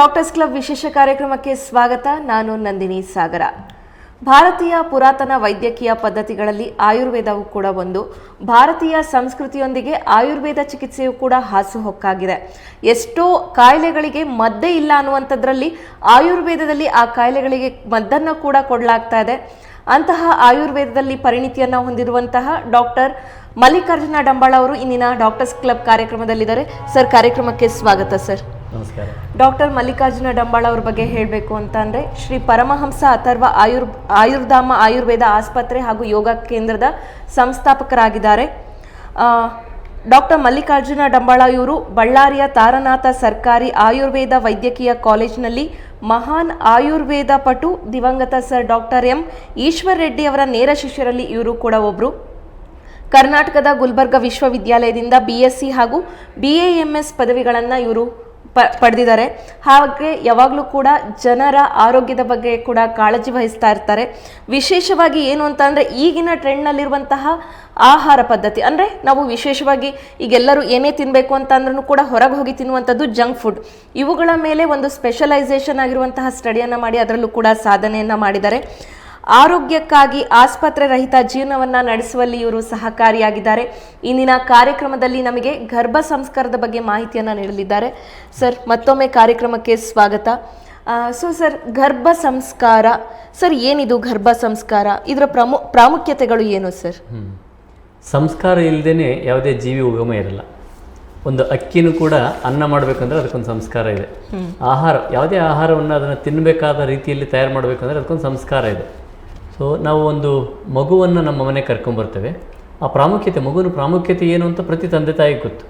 Doctors club ವಿಶೇಷ ಕಾರ್ಯಕ್ರಮಕ್ಕೆ ಸ್ವಾಗತ. ನಾನು ನಂದಿನಿ ಸಾಗರ. ಭಾರತೀಯ ಪುರಾತನ ವೈದ್ಯಕೀಯ ಪದ್ಧತಿಗಳಲ್ಲಿ ಆಯುರ್ವೇದವು ಕೂಡ ಒಂದು. ಭಾರತೀಯ ಸಂಸ್ಕೃತಿಯೊಂದಿಗೆ ಆಯುರ್ವೇದ ಚಿಕಿತ್ಸೆಯು ಕೂಡ ಹಾಸುಹೊಕ್ಕಾಗಿದೆ. ಎಷ್ಟೋ ಕಾಯಿಲೆಗಳಿಗೆ ಮದ್ದೇ ಇಲ್ಲ ಅನ್ನುವಂಥದ್ರಲ್ಲಿ ಆಯುರ್ವೇದದಲ್ಲಿ ಆ ಕಾಯಿಲೆಗಳಿಗೆ ಮದ್ದನ್ನು ಕೂಡ ಕೊಡಲಾಗ್ತಾ ಇದೆ. ಅಂತಹ ಆಯುರ್ವೇದದಲ್ಲಿ ಪರಿಣಿತಿಯನ್ನು ಹೊಂದಿರುವಂತಹ ಡಾಕ್ಟರ್ ಮಲ್ಲಿಕಾರ್ಜುನ ಡಂಬಾಳ ಅವರು ಇಂದಿನ ಡಾಕ್ಟರ್ಸ್ ಕ್ಲಬ್ ಕಾರ್ಯಕ್ರಮದಲ್ಲಿದ್ದಾರೆ. ಸರ್, ಕಾರ್ಯಕ್ರಮಕ್ಕೆ ಸ್ವಾಗತ ಸರ್. ನಮಸ್ಕಾರ. ಡಾಕ್ಟರ್ ಮಲ್ಲಿಕಾರ್ಜುನ ಡಂಬಾಳ ಅವ್ರ ಬಗ್ಗೆ ಹೇಳಬೇಕು ಅಂತ ಅಂದರೆ ಶ್ರೀ ಪರಮಹಂಸ ಅಥರ್ವ ಆಯುರ್, ಆಯುರ್ಧಾಮ ಆಯುರ್ವೇದ ಆಸ್ಪತ್ರೆ ಹಾಗೂ ಯೋಗ ಕೇಂದ್ರದ ಸಂಸ್ಥಾಪಕರಾಗಿದ್ದಾರೆ. ಡಾಕ್ಟರ್ ಮಲ್ಲಿಕಾರ್ಜುನ ಡಂಬಾಳ ಇವರು ಬಳ್ಳಾರಿಯ ತಾರನಾಥ ಸರ್ಕಾರಿ ಆಯುರ್ವೇದ ವೈದ್ಯಕೀಯ ಕಾಲೇಜಿನಲ್ಲಿ ಮಹಾನ್ ಆಯುರ್ವೇದ ಪಟು ದಿವಂಗತ sir doctor M Eshwar Reddy ಅವರ ನೇರ ಶಿಷ್ಯರಲ್ಲಿ ಇವರು ಕೂಡ ಒಬ್ಬರು ಕರ್ನಾಟಕದ ಗುಲ್ಬರ್ಗ ವಿಶ್ವವಿದ್ಯಾಲಯದಿಂದ ಬಿ ಎಸ್ ಸಿ ಹಾಗೂ ಬಿ ಎ ಎಂ ಎಸ್ ಪದವಿಗಳನ್ನು ಇವರು ಪ, ಪಡೆದಿದ್ದಾರೆ. ಹಾಗೆ ಯಾವಾಗಲೂ ಕೂಡ ಜನರ ಆರೋಗ್ಯದ ಬಗ್ಗೆ ಕೂಡ ಕಾಳಜಿ ವಹಿಸ್ತಾ ಇರ್ತಾರೆ. ವಿಶೇಷವಾಗಿ ಏನು ಅಂತ ಅಂದರೆ ಈಗಿನ ಟ್ರೆಂಡ್ನಲ್ಲಿರುವಂತಹ ಆಹಾರ ಪದ್ಧತಿ. ಅಂದರೆ ನಾವು ವಿಶೇಷವಾಗಿ ಈಗೆಲ್ಲರೂ ಏನೇ ತಿನ್ನಬೇಕು ಅಂತ ಅಂದ್ರೂ ಕೂಡ ಹೊರಗೆ ಹೋಗಿ ತಿನ್ನುವಂಥದ್ದು ಜಂಕ್ ಫುಡ್ ಇವುಗಳ ಮೇಲೆ ಒಂದು ಸ್ಪೆಷಲೈಸೇಷನ್ ಆಗಿರುವಂತಹ ಸ್ಟಡಿಯನ್ನು ಮಾಡಿ, ಅದರಲ್ಲೂ ಕೂಡ ಸಾಧನೆಯನ್ನು ಮಾಡಿದ್ದಾರೆ. ಆರೋಗ್ಯಕ್ಕಾಗಿ ಆಸ್ಪತ್ರೆ ರಹಿತ ಜೀವನವನ್ನ ನಡೆಸುವಲ್ಲಿ ಇವರು ಸಹಕಾರಿಯಾಗಿದ್ದಾರೆ. ಇಂದಿನ ಕಾರ್ಯಕ್ರಮದಲ್ಲಿ ನಮಗೆ ಗರ್ಭ ಸಂಸ್ಕಾರದ ಬಗ್ಗೆ ಮಾಹಿತಿಯನ್ನು ನೀಡಲಿದ್ದಾರೆ. ಸರ್ ಮತ್ತೊಮ್ಮೆ ಕಾರ್ಯಕ್ರಮಕ್ಕೆ ಸ್ವಾಗತ. ಸೊ ಸರ್ ಗರ್ಭ ಸಂಸ್ಕಾರ ಸರ್ ಏನಿದು ಗರ್ಭ ಸಂಸ್ಕಾರ? ಇದರ ಪ್ರಮು ಪ್ರಾಮುಖ್ಯತೆಗಳು ಏನು ಸರ್? ಸಂಸ್ಕಾರ ಇಲ್ಲದೇ ಯಾವುದೇ ಜೀವಿ ಉಗಮ ಇರಲ್ಲ. ಒಂದು ಅಕ್ಕಿನೂ ಕೂಡ ಅನ್ನ ಮಾಡಬೇಕಂದ್ರೆ ಅದಕ್ಕೊಂದು ಸಂಸ್ಕಾರ ಇದೆ. ಆಹಾರ ಯಾವುದೇ ಆಹಾರವನ್ನು ಅದನ್ನು ತಿನ್ನಬೇಕಾದ ರೀತಿಯಲ್ಲಿ ತಯಾರು ಮಾಡಬೇಕಂದ್ರೆ ಅದಕ್ಕೊಂದು ಸಂಸ್ಕಾರ ಇದೆ. ಸೊ ನಾವು ಒಂದು ಮಗುವನ್ನು ನಮ್ಮ ಮನೆಗೆ ಕರ್ಕೊಂಬರ್ತೇವೆ ಆ ಪ್ರಾಮುಖ್ಯತೆ, ಮಗುವಿನ ಪ್ರಾಮುಖ್ಯತೆ ಏನು ಅಂತ ಪ್ರತಿ ತಂದೆ ತಾಯಿ ಗೊತ್ತು.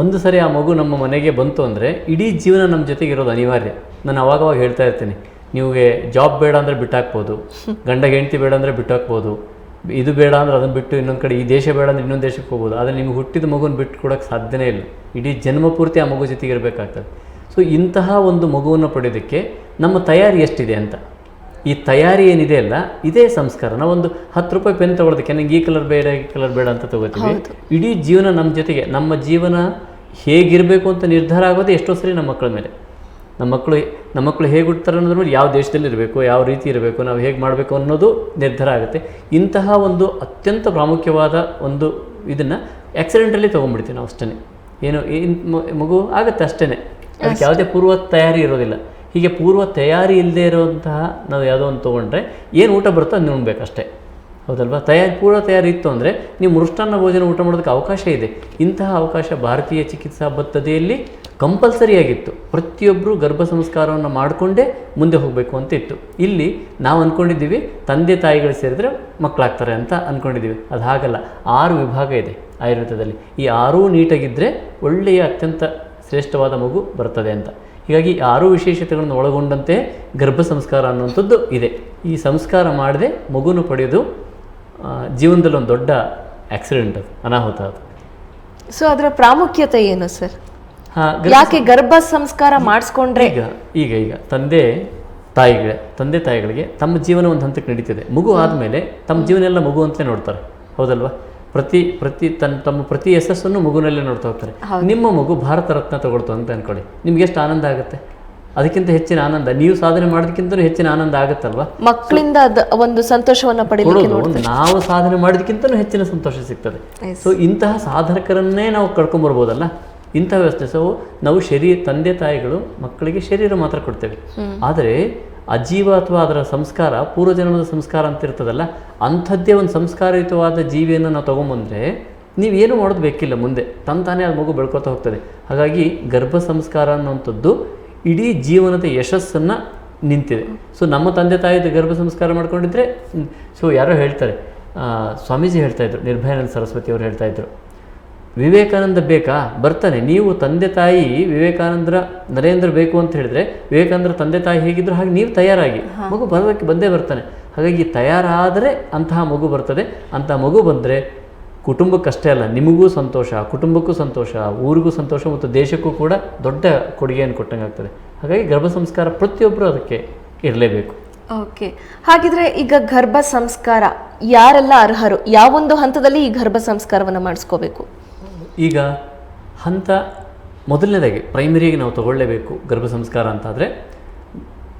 ಒಂದು ಸರಿ ಆ ಮಗು ನಮ್ಮ ಮನೆಗೆ ಬಂತು ಅಂದರೆ ಇಡೀ ಜೀವನ ನಮ್ಮ ಜೊತೆಗೆ ಇರೋದು ಅನಿವಾರ್ಯ. ನಾನು ಅವಾಗವಾಗ ಹೇಳ್ತಾ ಇರ್ತೀನಿ, ನಿಮಗೆ ಜಾಬ್ ಬೇಡ ಅಂದರೆ ಬಿಟ್ಟಾಕ್ಬೋದು, ಗಂಡ ಹೆಂಡತಿ ಬೇಡ ಅಂದರೆ ಬಿಟ್ಟಾಕ್ಬೋದು, ಇದು ಬೇಡ ಅಂದ್ರೆ ಅದನ್ನು ಬಿಟ್ಟು ಇನ್ನೊಂದು ಕಡೆ ಈ ದೇಶ ಬೇಡ ಅಂದರೆ ಇನ್ನೊಂದು ದೇಶಕ್ಕೆ ಹೋಗ್ಬೋದು, ಆದರೆ ನಿಮ್ಗೆ ಹುಟ್ಟಿದ ಮಗುನ ಬಿಟ್ಟು ಕೊಡೋಕೆ ಸಾಧ್ಯನೇ ಇಲ್ಲ. ಇಡೀ ಜನ್ಮ ಪೂರ್ತಿ ಆ ಮಗು ಜೊತೆಗೆ ಇರಬೇಕಾಗ್ತದೆ ಸೊ ಇಂತಹ ಒಂದು ಮಗುವನ್ನು ಪಡೆಯೋದಕ್ಕೆ ನಮ್ಮ ತಯಾರಿ ಎಷ್ಟಿದೆ ಅಂತ? ಈ ತಯಾರಿ ಏನಿದೆ ಅಲ್ಲ ಇದೇ ಸಂಸ್ಕಾರ. ಒಂದು ಹತ್ತು ರೂಪಾಯಿ ಪೆನ್ ತಗೊಳ್ಳೋದಕ್ಕೆ ನನಗೆ ಈ ಕಲರ್ ಬೇಡ ಈ ಕಲರ್ ಬೇಡ ಅಂತ ತಗೋತೀವಿ. ಇಡೀ ಜೀವನ ನಮ್ಮ ಜೊತೆಗೆ ನಮ್ಮ ಜೀವನ ಹೇಗಿರಬೇಕು ಅಂತ ನಿರ್ಧಾರ ಆಗೋದೇ ಎಷ್ಟೋ ಸರಿ ನಮ್ಮ ಮಕ್ಕಳ ಮೇಲೆ. ನಮ್ಮ ಮಕ್ಕಳು ನಮ್ಮ ಮಕ್ಕಳು ಹೇಗೆ ಹುಡ್ತಾರೆ ಅನ್ನೋದ್ರ ಮೇಲೆ ಯಾವ ದೇಶದಲ್ಲಿ ಇರಬೇಕು ಯಾವ ರೀತಿ ಇರಬೇಕು ನಾವು ಹೇಗೆ ಮಾಡಬೇಕು ಅನ್ನೋದು ನಿರ್ಧಾರ ಆಗುತ್ತೆ. ಇಂತಹ ಒಂದು ಅತ್ಯಂತ ಪ್ರಾಮುಖ್ಯವಾದ ಒಂದು ಇದನ್ನು ಆಕ್ಸಿಡೆಂಟಲ್ಲಿ ತೊಗೊಂಡ್ಬಿಡ್ತೀವಿ ನಾವು ಅಷ್ಟೇ ಏನು ಏನ್ ಮಗು ಆಗುತ್ತೆ ಅಷ್ಟೇ ಅದಕ್ಕೆ ಯಾವುದೇ ಪೂರ್ವ ತಯಾರಿ ಇರೋದಿಲ್ಲ. ಹೀಗೆ ಪೂರ್ವ ತಯಾರಿ ಇಲ್ಲದೆ ಇರುವಂತಹ ನಾವು ಯಾವುದೋ ಒಂದು ತೊಗೊಂಡ್ರೆ ಏನು ಊಟ ಬರುತ್ತೋ ಅದನ್ನ ಉಣ್ಬೇಕಷ್ಟೇ ಹೌದಲ್ವಾ? ತಯಾರಿ ಪೂರ್ವ ತಯಾರಿ ಇತ್ತು ಅಂದರೆ ನೀವು ಮೃಷ್ಟಾನ್ನ ಭೋಜನ ಊಟ ಮಾಡೋದಕ್ಕೆ ಅವಕಾಶ ಇದೆ. ಇಂತಹ ಅವಕಾಶ ಭಾರತೀಯ ಚಿಕಿತ್ಸಾ ಬದ್ಧತೆಯಲ್ಲಿ ಕಂಪಲ್ಸರಿಯಾಗಿತ್ತು ಪ್ರತಿಯೊಬ್ಬರು ಗರ್ಭ ಸಂಸ್ಕಾರವನ್ನು ಮಾಡಿಕೊಂಡೇ ಮುಂದೆ ಹೋಗಬೇಕು ಅಂತ ಇತ್ತು. ಇಲ್ಲಿ ನಾವು ಅಂದ್ಕೊಂಡಿದ್ದೀವಿ ತಂದೆ ತಾಯಿಗಳು ಸೇರಿದ್ರೆ ಮಕ್ಕಳಾಗ್ತಾರೆ ಅಂತ ಅಂದ್ಕೊಂಡಿದ್ದೀವಿ ಅದು ಹಾಗಲ್ಲ, ಆರು ವಿಭಾಗ ಇದೆ ಆಯುರ್ವೇದದಲ್ಲಿ. ಈ ಆರೂ ನೀಟಾಗಿದ್ದರೆ ಒಳ್ಳೆಯ ಅತ್ಯಂತ ಶ್ರೇಷ್ಠವಾದ ಮಗು ಬರ್ತದೆ ಅಂತ. ಹೀಗಾಗಿ ಆರು ವಿಶೇಷತೆಗಳನ್ನು ಒಳಗೊಂಡಂತೆ ಗರ್ಭ ಸಂಸ್ಕಾರ ಅನ್ನುವಂಥದ್ದು ಇದೆ. ಈ ಸಂಸ್ಕಾರ ಮಾಡದೆ ಮಗುನ ಪಡೆಯೋದು ಜೀವನದಲ್ಲಿ ಒಂದು ದೊಡ್ಡ ಆಕ್ಸಿಡೆಂಟ್ ಅದು ಅನಾಹುತ ಅದು. ಸೊ ಅದರ ಪ್ರಾಮುಖ್ಯತೆ ಏನು ಸರ್? ಹಾಂ ಯಾಕೆ ಗರ್ಭ ಸಂಸ್ಕಾರ ಮಾಡಿಸ್ಕೊಂಡ್ರೆ? ಈಗ ಈಗ ಈಗ. ತಂದೆ ತಾಯಿಗಳ ತಂದೆ ತಾಯಿಗಳಿಗೆ ತಮ್ಮ ಜೀವನ ಒಂದು ಹಂತಕ್ಕೆ ನಡೀತಿದೆ. ಮಗು ಆದಮೇಲೆ ತಮ್ಮ ಜೀವನ ಎಲ್ಲ ಮಗು ಅಂತಲೇ ನೋಡ್ತಾರೆ. ಹೌದಲ್ವಾ? ಪ್ರತಿ ಪ್ರತಿ ತನ್ನ ತಮ್ಮ ಪ್ರತಿ ಯಶಸ್ಸನ್ನು ಮಗುನಲ್ಲೇ ನೋಡ್ತಾ ಹೋಗ್ತಾರೆ. ನಿಮ್ಮ ಮಗು ಭಾರತ ರತ್ನ ತಗೊಳ್ತು ಅಂತ ಅನ್ಕೊಳ್ಳಿ. ನಿಮ್ಗೆ ಎಷ್ಟು ಆನಂದ ಆಗುತ್ತೆ? ಅದಕ್ಕಿಂತ ಹೆಚ್ಚಿನ ಆನಂದ. ನೀವು ಸಾಧನೆ ಮಾಡೋದಕ್ಕಿಂತ ಹೆಚ್ಚಿನ ಆನಂದ ಆಗುತ್ತಲ್ವಾ? ಮಕ್ಕಳಿಂದ ಒಂದು ಸಂತೋಷವನ್ನ ಕೊಡೋದು ನಾವು ಸಾಧನೆ ಮಾಡೋದಕ್ಕಿಂತ ಹೆಚ್ಚಿನ ಸಂತೋಷ ಸಿಗ್ತದೆ. ಸೊ ಇಂತಹ ಸಾಧಕರನ್ನೇ ನಾವು ಕಳ್ಕೊಂಡ್ಬರ್ಬೋದಲ್ಲ ಇಂಥ ವ್ಯವಸ್ಥೆ. ಸೊ ನಾವು ಶರೀರ ತಂದೆ ತಾಯಿಗಳು ಮಕ್ಕಳಿಗೆ ಶರೀರ ಮಾತ್ರ ಕೊಡ್ತೇವೆ. ಆದರೆ ಅಜೀವ ಅಥವಾ ಅದರ ಸಂಸ್ಕಾರ, ಪೂರ್ವಜನ್ಮದ ಸಂಸ್ಕಾರ ಅಂತ ಇರ್ತದಲ್ಲ, ಅಂಥದ್ದೇ ಒಂದು ಸಂಸ್ಕಾರಯುತವಾದ ಜೀವಿಯನ್ನು ನಾವು ತೊಗೊಂಬಂದರೆ ನೀವೇನು ಮಾಡೋದು ಬೇಕಿಲ್ಲ ಮುಂದೆ. ತನ್ನ ತಾನೇ ಅದು ಮಗು ಬೆಳ್ಕೊತಾ ಹೋಗ್ತದೆ. ಹಾಗಾಗಿ ಗರ್ಭ ಸಂಸ್ಕಾರ ಅನ್ನುವಂಥದ್ದು ಇಡೀ ಜೀವನದ ಯಶಸ್ಸನ್ನು ನಿಂತಿದೆ. ಸೊ ನಮ್ಮ ತಂದೆ ತಾಯಿದ ಗರ್ಭ ಸಂಸ್ಕಾರ ಮಾಡ್ಕೊಂಡಿದ್ರೆ ಸೊ ಯಾರೋ ಹೇಳ್ತಾರೆ ಸ್ವಾಮೀಜಿ ಹೇಳ್ತಾಯಿದ್ರು ನಿರ್ಭಯಾನಂದ ಸರಸ್ವತಿ ಅವರು ಹೇಳ್ತಾ ಇದ್ರು. ವಿವೇಕಾನಂದ ಬೇಕಾ? ಬರ್ತಾನೆ. ನೀವು ತಂದೆ ತಾಯಿ ವಿವೇಕಾನಂದರ ನರೇಂದ್ರ ಬೇಕು ಅಂತ ಹೇಳಿದ್ರೆ ವಿವೇಕಾನಂದರ ತಂದೆ ತಾಯಿ ಹೇಗಿದ್ರು ಹಾಗೆ ನೀವು ತಯಾರಾಗಿ. ಮಗು ಬರೋದಕ್ಕೆ ಬಂದೇ ಬರ್ತಾನೆ. ಹಾಗಾಗಿ ತಯಾರಾದರೆ ಅಂತಹ ಮಗು ಬರ್ತದೆ. ಅಂತಹ ಮಗು ಬಂದರೆ ಕುಟುಂಬಕ್ಕಷ್ಟೇ ಅಲ್ಲ ನಿಮಗೂ ಸಂತೋಷ ಕುಟುಂಬಕ್ಕೂ ಸಂತೋಷ ಊರಿಗೂ ಸಂತೋಷ ಮತ್ತು ದೇಶಕ್ಕೂ ಕೂಡ ದೊಡ್ಡ ಕೊಡುಗೆಯನ್ನು ಕೊಟ್ಟಂಗೆ ಆಗ್ತದೆ ಹಾಗಾಗಿ ಗರ್ಭ ಸಂಸ್ಕಾರ ಪ್ರತಿಯೊಬ್ಬರು ಅದಕ್ಕೆ ಇರಲೇಬೇಕು. ಓಕೆ. ಹಾಗಿದ್ರೆ ಈಗ ಗರ್ಭ ಸಂಸ್ಕಾರ ಯಾರೆಲ್ಲ ಅರ್ಹರು? ಯಾವೊಂದು ಹಂತದಲ್ಲಿ ಈ ಗರ್ಭ ಸಂಸ್ಕಾರವನ್ನ ಮಾಡಿಸ್ಕೋಬೇಕು? ಈಗ ಹಂತ ಮೊದಲನೇದಾಗಿ ಪ್ರೈಮರಿಯಾಗಿ ನಾವು ತಗೊಳ್ಳೇಬೇಕು ಗರ್ಭ ಸಂಸ್ಕಾರ ಅಂತಾದರೆ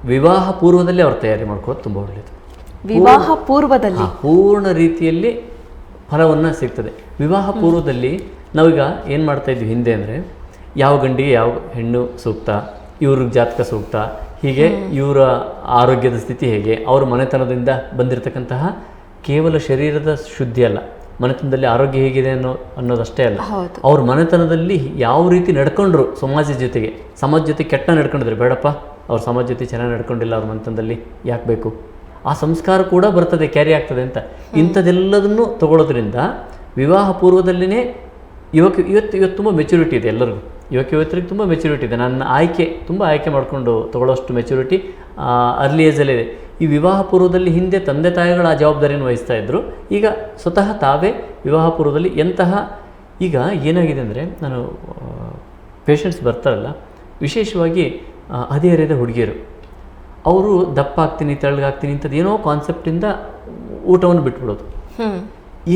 ವಿವಾಹ ಪೂರ್ವದಲ್ಲೇ ಅವ್ರು ತಯಾರಿ ಮಾಡ್ಕೊಳ್ಳೋದು ತುಂಬ ಒಳ್ಳೆಯದು ವಿವಾಹ ಪೂರ್ವದಲ್ಲಿ? ಪೂರ್ಣ ರೀತಿಯಲ್ಲಿ ಫಲವನ್ನು ಸಿಗ್ತದೆ. ವಿವಾಹ ಪೂರ್ವದಲ್ಲಿ ನಾವೀಗ ಏನು ಮಾಡ್ತಾ ಇದ್ವಿ ಹಿಂದೆ ಅಂದರೆ ಯಾವ ಗಂಡಿಗೆ ಯಾವ ಹೆಣ್ಣು ಸೂಕ್ತ ಇವ್ರ ಜಾತಕ ಸೂಕ್ತ ಹೀಗೆ ಇವರ ಆರೋಗ್ಯದ ಸ್ಥಿತಿ ಹೇಗೆ ಅವ್ರ ಮನೆತನದಿಂದ ಬಂದಿರತಕ್ಕಂತಹ ಕೇವಲ ಶರೀರದ ಶುದ್ಧಿ ಅಲ್ಲ ಮನೆತನದಲ್ಲಿ ಆರೋಗ್ಯ ಹೇಗಿದೆ ಅನ್ನೋ ಅನ್ನೋದಷ್ಟೇ ಅಲ್ಲ. ಅವ್ರ ಮನೆತನದಲ್ಲಿ ಯಾವ ರೀತಿ ನಡ್ಕೊಂಡ್ರು ಸಮಾಜದ ಜೊತೆಗೆ? ಸಮಾಜ ಜೊತೆ ಕೆಟ್ಟ ನಡ್ಕೊಂಡಿದ್ರು ಬೇಡಪ್ಪ ಅವ್ರ ಸಮಾಜ ಜೊತೆ ಚೆನ್ನಾಗಿ ನಡ್ಕೊಂಡಿಲ್ಲ ಅವ್ರ ಮನೆತನದಲ್ಲಿ ಯಾಕೆ ಬೇಕು? ಆ ಸಂಸ್ಕಾರ ಕೂಡ ಬರ್ತದೆ ಕ್ಯಾರಿ ಆಗ್ತದೆ ಅಂತ. ಇಂಥದ್ದೆಲ್ಲದನ್ನು ತಗೊಳ್ಳೋದ್ರಿಂದ ವಿವಾಹ ಪೂರ್ವದಲ್ಲಿನೇ ಯುವಕ ಇವತ್ತು ಇವತ್ತು ತುಂಬ ಮೆಚುರಿಟಿ ಇದೆ ಎಲ್ಲರಿಗೂ. ಯುವಕ ಯುವತರಿಗೆ ತುಂಬ ಮೆಚುರಿಟಿ ಇದೆ. ನನ್ನ ಆಯ್ಕೆ ತುಂಬ ಆಯ್ಕೆ ಮಾಡಿಕೊಂಡು ತಗೊಳ್ಳೋಷ್ಟು ಮೆಚುರಿಟಿ ಅರ್ಲಿ ಏಜಲ್ಲೇ ಇದೆ. ಈ ವಿವಾಹ ಪೂರ್ವದಲ್ಲಿ ಹಿಂದೆ ತಂದೆ ತಾಯಿಗಳ ಆ ಜವಾಬ್ದಾರಿಯನ್ನು ವಹಿಸ್ತಾ ಇದ್ದರು ಈಗ ಸ್ವತಃ ತಾವೇ ವಿವಾಹ ಪೂರ್ವದಲ್ಲಿ ಎಂತಹ ಈಗ ಏನಾಗಿದೆ ಅಂದರೆ ನಾನು ಪೇಷಂಟ್ಸ್ ಬರ್ತಾರಲ್ಲ ವಿಶೇಷವಾಗಿ ಅದೇ ಹದಿಹರೆಯದ ಹುಡುಗಿಯರು. ಅವರು ದಪ್ಪ ಆಗ್ತೀನಿ ತೆಳ್ಳಗಾಗ್ತೀನಿ ಇಂಥದ್ದು ಏನೋ ಕಾನ್ಸೆಪ್ಟಿಂದ ಊಟವನ್ನು ಬಿಟ್ಬಿಡೋದು.